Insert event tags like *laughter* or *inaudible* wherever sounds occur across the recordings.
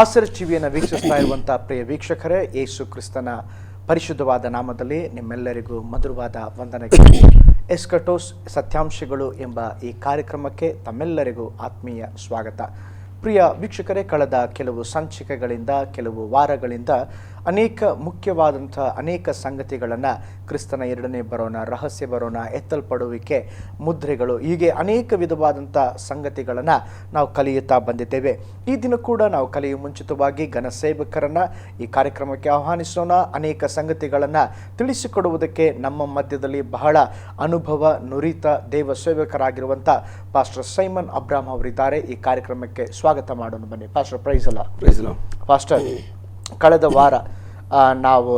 ಆಸರ್ ಟಿವಿಯನ್ನು ವೀಕ್ಷಿಸ್ತಾ ಇರುವಂತಹ ಪ್ರಿಯ ವೀಕ್ಷಕರೇ, ಯೇಸು ಕ್ರಿಸ್ತನ ಪರಿಶುದ್ಧವಾದ ನಾಮದಲ್ಲಿ ನಿಮ್ಮೆಲ್ಲರಿಗೂ ಮಧುರವಾದ ವಂದನೆಗಳು. ಎಸ್ಕಟೋಸ್ ಸತ್ಯಾಂಶಗಳು ಎಂಬ ಈ ಕಾರ್ಯಕ್ರಮಕ್ಕೆ ತಮ್ಮೆಲ್ಲರಿಗೂ ಆತ್ಮೀಯ ಸ್ವಾಗತ. ಪ್ರಿಯ ವೀಕ್ಷಕರೇ, ಕಳೆದ ಕೆಲವು ಸಂಚಿಕೆಗಳಿಂದ, ಕೆಲವು ವಾರಗಳಿಂದ ಅನೇಕ ಮುಖ್ಯವಾದಂಥ ಅನೇಕ ಸಂಗತಿಗಳನ್ನು ಕ್ರಿಸ್ತನ ಎರಡನೇ ಬರೋಣ ರಹಸ್ಯ ಬರೋಣ ಎತ್ತಲ್ಪಡುವಿಕೆ ಮುದ್ರೆಗಳು ಹೀಗೆ ಅನೇಕ ವಿಧವಾದಂಥ ಸಂಗತಿಗಳನ್ನು ನಾವು ಕಲಿಯುತ್ತಾ ಬಂದಿದ್ದೇವೆ. ಈ ದಿನ ಕೂಡ ನಾವು ಕಲಿಯುವ ಮುಂಚಿತವಾಗಿ ಘನ ಸೇವಕರನ್ನು ಈ ಕಾರ್ಯಕ್ರಮಕ್ಕೆ ಆಹ್ವಾನಿಸೋಣ. ಅನೇಕ ಸಂಗತಿಗಳನ್ನು ತಿಳಿಸಿಕೊಡುವುದಕ್ಕೆ ನಮ್ಮ ಮಧ್ಯದಲ್ಲಿ ಬಹಳ ಅನುಭವ ನುರಿತ ದೇವ ಸೇವಕರಾಗಿರುವಂಥ ಪಾಸ್ಟರ್ ಸೈಮನ್ ಅಬ್ರಾಮ್ ಅವರಿದ್ದಾರೆ. ಈ ಕಾರ್ಯಕ್ರಮಕ್ಕೆ ಸ್ವಾಗತ ಮಾಡೋಣ ಬನ್ನಿ. ಪಾಸ್ಟರ್ ಪ್ರೈಸ್ ಅಲ್ಲ ಪ್ರೈಸ್ ಪಾಸ್ಟರ್ ಕಳೆದ ವಾರ ನಾವು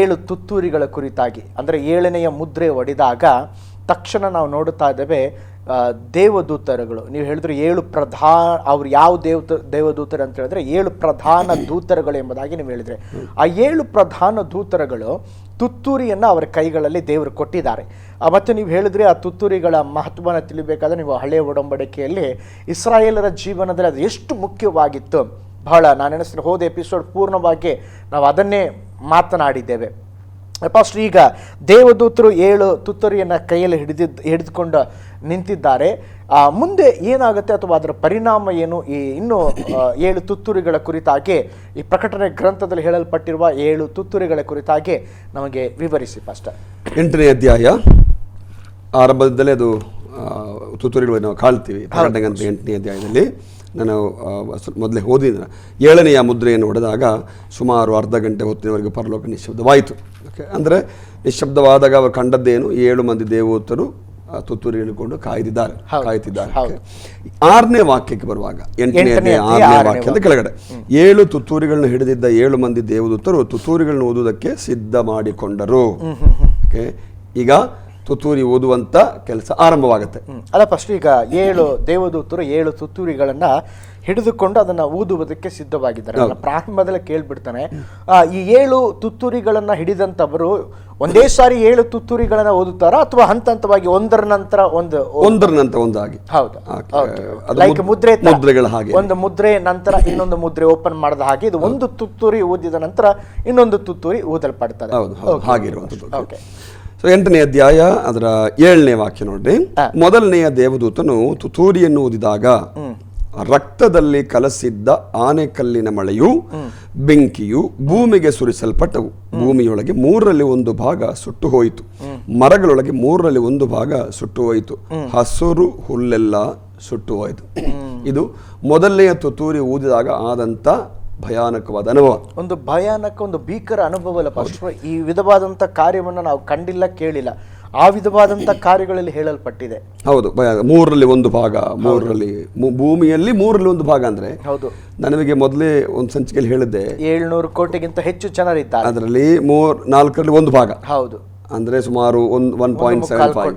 ಏಳು ತುತ್ತೂರಿಗಳ ಕುರಿತಾಗಿ, ಅಂದರೆ ಏಳನೆಯ ಮುದ್ರೆ ಒಡೆದಾಗ ತಕ್ಷಣ ನಾವು ನೋಡುತ್ತಾ ಇದ್ದೇವೆ ದೇವದೂತರುಗಳು. ನೀವು ಹೇಳಿದ್ರೆ ಏಳು ಪ್ರಧಾನ ಅವ್ರು ಯಾವ ದೇವ ದೇವದೂತರು ಅಂತ ಹೇಳಿದ್ರೆ ಏಳು ಪ್ರಧಾನ ದೂತರುಗಳು ಎಂಬುದಾಗಿ ನೀವು ಹೇಳಿದ್ರೆ. ಆ ಏಳು ಪ್ರಧಾನ ದೂತರುಗಳು ತುತ್ತೂರಿಯನ್ನು ಅವರ ಕೈಗಳಲ್ಲಿ ದೇವರು ಕೊಟ್ಟಿದ್ದಾರೆ. ಮತ್ತು ನೀವು ಹೇಳಿದ್ರೆ ಆ ತುತ್ತೂರಿಗಳ ಮಹತ್ವನ ತಿಳಿಬೇಕಾದ್ರೆ ನೀವು ಹಳೆಯ ಒಡಂಬಡಿಕೆಯಲ್ಲಿ ಇಸ್ರಾಯೇಲರ ಜೀವನದಲ್ಲಿ ಅದು ಎಷ್ಟು ಮುಖ್ಯವಾಗಿತ್ತು. ಬಹಳ ನಾನು ಎನಿಸ್ತೀನಿ ಹೋದ ಎಪಿಸೋಡ್ ಪೂರ್ಣವಾಗಿ ನಾವು ಅದನ್ನೇ ಮಾತನಾಡಿದ್ದೇವೆ. ಫಸ್ಟ್ ಈಗ ದೇವದೂತರು ಏಳು ತುತ್ತೂರಿಯನ್ನು ಕೈಯಲ್ಲಿ ಹಿಡಿದಿದ್ದು ಹಿಡಿದುಕೊಂಡು ನಿಂತಿದ್ದಾರೆ. ಮುಂದೆ ಏನಾಗುತ್ತೆ ಅಥವಾ ಅದರ ಪರಿಣಾಮ ಏನು? ಈ ಇನ್ನು ಏಳು ತುತ್ತೂರಿಗಳ ಕುರಿತಾಗಿ ಈ ಪ್ರಕಟಣೆ ಗ್ರಂಥದಲ್ಲಿ ಹೇಳಲ್ಪಟ್ಟಿರುವ ಏಳು ತುತ್ತೂರಿಗಳ ಕುರಿತಾಗಿ ನಮಗೆ ವಿವರಿಸಿ ಫಸ್ಟ್. ಎಂಟನೇ ಅಧ್ಯಾಯ ಆರಂಭದಿಂದಲೇ ಅದು ಆ, ತುತ್ತೂರಿಗಳು ನಾವು ಕಾಳ್ತೀವಿ ಪ್ರಕಟಣೆ ಎಂಟನೇ ಅಧ್ಯಾಯದಲ್ಲಿ. ನಾನು ಮೊದಲೇ ಓದಿದ ಏಳನೆಯ ಮುದ್ರೆಯನ್ನು ಹೊಡೆದಾಗ ಸುಮಾರು ಅರ್ಧ ಗಂಟೆ ಹೊತ್ತಿನವರೆಗೆ ಪರಲೋಕ ನಿಶ್ಶಬ್ದವಾಯಿತು. ಓಕೆ ಅಂದರೆ ನಿಶ್ಶಬ್ದವಾದಾಗ ಅವರು ಕಂಡದ್ದೇನು? ಏಳು ಮಂದಿ ದೇವೋತ್ತರು ತುತ್ತೂರಿ ಹೇಳಿಕೊಂಡು ಕಾಯ್ದಿದ್ದಾರೆ. ಕಾಯ್ತಿದ್ದಾರೆ. ಆರನೇ ವಾಕ್ಯಕ್ಕೆ ಬರುವಾಗ ಎಂಟನೇ ಆರನೇ ಆರನೇ ವಾಕ್ಯ. ಅಂತ ಕೆಳಗಡೆ. ಏಳು ತುತ್ತೂರಿಗಳನ್ನು ಹಿಡಿದಿದ್ದ ಏಳು ಮಂದಿ ದೇವದೂತರು ತುತ್ತೂರಿಗಳನ್ನು ಓದುವುದಕ್ಕೆ ಸಿದ್ಧ ಮಾಡಿಕೊಂಡರು ಓಕೆ ಈಗ ತುತ್ತೂರಿ ಓದುವಂಥ ಕೆಲಸ ಆರಂಭವಾಗುತ್ತೆ. ಅಲ್ಲ ಫಸ್ಟ್ ಈಗ ಏಳು ದೇವದೂತರು ಏಳು ತುತ್ತೂರಿಗಳನ್ನು ಹಿಡಿದುಕೊಂಡು ಅದನ್ನ ಊದುವುದಕ್ಕೆ ಸಿದ್ಧವಾಗಿದ್ದಾರೆ. ಅಲ್ಲ ಪ್ರಾರಂಭದಲ್ಲೇ ಕೇಳ್ಬಿಡ್ತಾನೆ. ಈ ಏಳು ತುತ್ತೂರಿಗಳನ್ನ ಹಿಡಿದಂತವರು ಒಂದೇ ಸಾರಿ ಏಳು ತುತ್ತೂರಿಗಳನ್ನ ಓದುತ್ತಾರಾ? ಅಥವಾ ಹಂತ ಹಂತವಾಗಿ ಒಂದರ ನಂತರ ಒಂದು ಒಂದರ ನಂತರ ಒಂದಾಗಿ. ಹೌದು. ಲೈಕ್ ಮುದ್ರೆ. ಮುದ್ರೆಗಳ ಹಾಗೆ. ಒಂದು ಮುದ್ರೆ ನಂತರ ಇನ್ನೊಂದು ಮುದ್ರೆ ಓಪನ್ ಮಾಡಿದ ಹಾಗೆ ಇದು ಒಂದು ತುತ್ತೂರಿ ಊದಿದ ನಂತರ ಇನ್ನೊಂದು ತುತ್ತೂರಿ ಊದಲ್ಪಡ್ತದೆ ಹೌದು ಹಾಗೆ ಸೊ ಎಂಟನೇ ಅಧ್ಯಾಯ ಅದರ ಏಳನೇ ವಾಕ್ಯ ನೋಡ್ರಿ. ಮೊದಲನೆಯ ದೇವದೂತನು ತುತೂರಿಯನ್ನು ಊದಿದಾಗ ರಕ್ತದಲ್ಲಿ ಕಲಸಿದ್ದ ಆನೆಕಲ್ಲಿನ ಮಳೆಯು ಬೆಂಕಿಯು ಭೂಮಿಗೆ ಸುರಿಸಲ್ಪಟ್ಟವು. ಭೂಮಿಯೊಳಗೆ ಮೂರರಲ್ಲಿ ಒಂದು ಭಾಗ ಸುಟ್ಟು ಹೋಯಿತು. ಮರಗಳೊಳಗೆ ಮೂರರಲ್ಲಿ ಒಂದು ಭಾಗ ಸುಟ್ಟು ಹೋಯಿತು. ಹಸುರು ಹುಲ್ಲೆಲ್ಲ ಸುಟ್ಟು ಹೋಯಿತು. ಇದು ಮೊದಲನೆಯ ತುತೂರಿ ಊದಿದಾಗ ಆದಂತ ಭಯಾನಕವಾದ ಅನುಭವ. ಒಂದು ಭಯಾನಕ ಒಂದು ಭೀಕರ ಅನುಭವ ಅಲ್ಲ ಪಾಸ್ಟರ್ ಈ ವಿಧವಾದಂಥ ಕಾರ್ಯವನ್ನು ನಾವು ಕಂಡಿಲ್ಲ ಕೇಳಿಲ್ಲ. ಆ ವಿಧವಾದಂಥ ಕಾರ್ಯಗಳಲ್ಲಿ ಹೇಳಲ್ಪಟ್ಟಿದೆ. ಹೌದು ಮೂರರಲ್ಲಿ ಒಂದು ಭಾಗ ಮೂರರಲ್ಲಿ ಭೂಮಿಯಲ್ಲಿ ಮೂರರಲ್ಲಿ ಒಂದು ಭಾಗ ಅಂದ್ರೆ ಹೌದು. ನನಗೆ ಮೊದಲೇ ಒಂದು ಸಂಚಿಕೆಯಲ್ಲಿ ಹೇಳಿದ್ದೆ. ಏಳ್ನೂರು ಕೋಟಿಗಿಂತ ಹೆಚ್ಚು ಜನರಿದ್ದಾರೆ ಅದರಲ್ಲಿ ಮೂರ್ ನಾಲ್ಕರಲ್ಲಿ ಒಂದು ಭಾಗ. ಹೌದು. ಅಂದ್ರೆ ಸುಮಾರು ಒಂದು ಒನ್ ಪಾಯಿಂಟ್ ಸೆವೆನ್ ಫೈವ್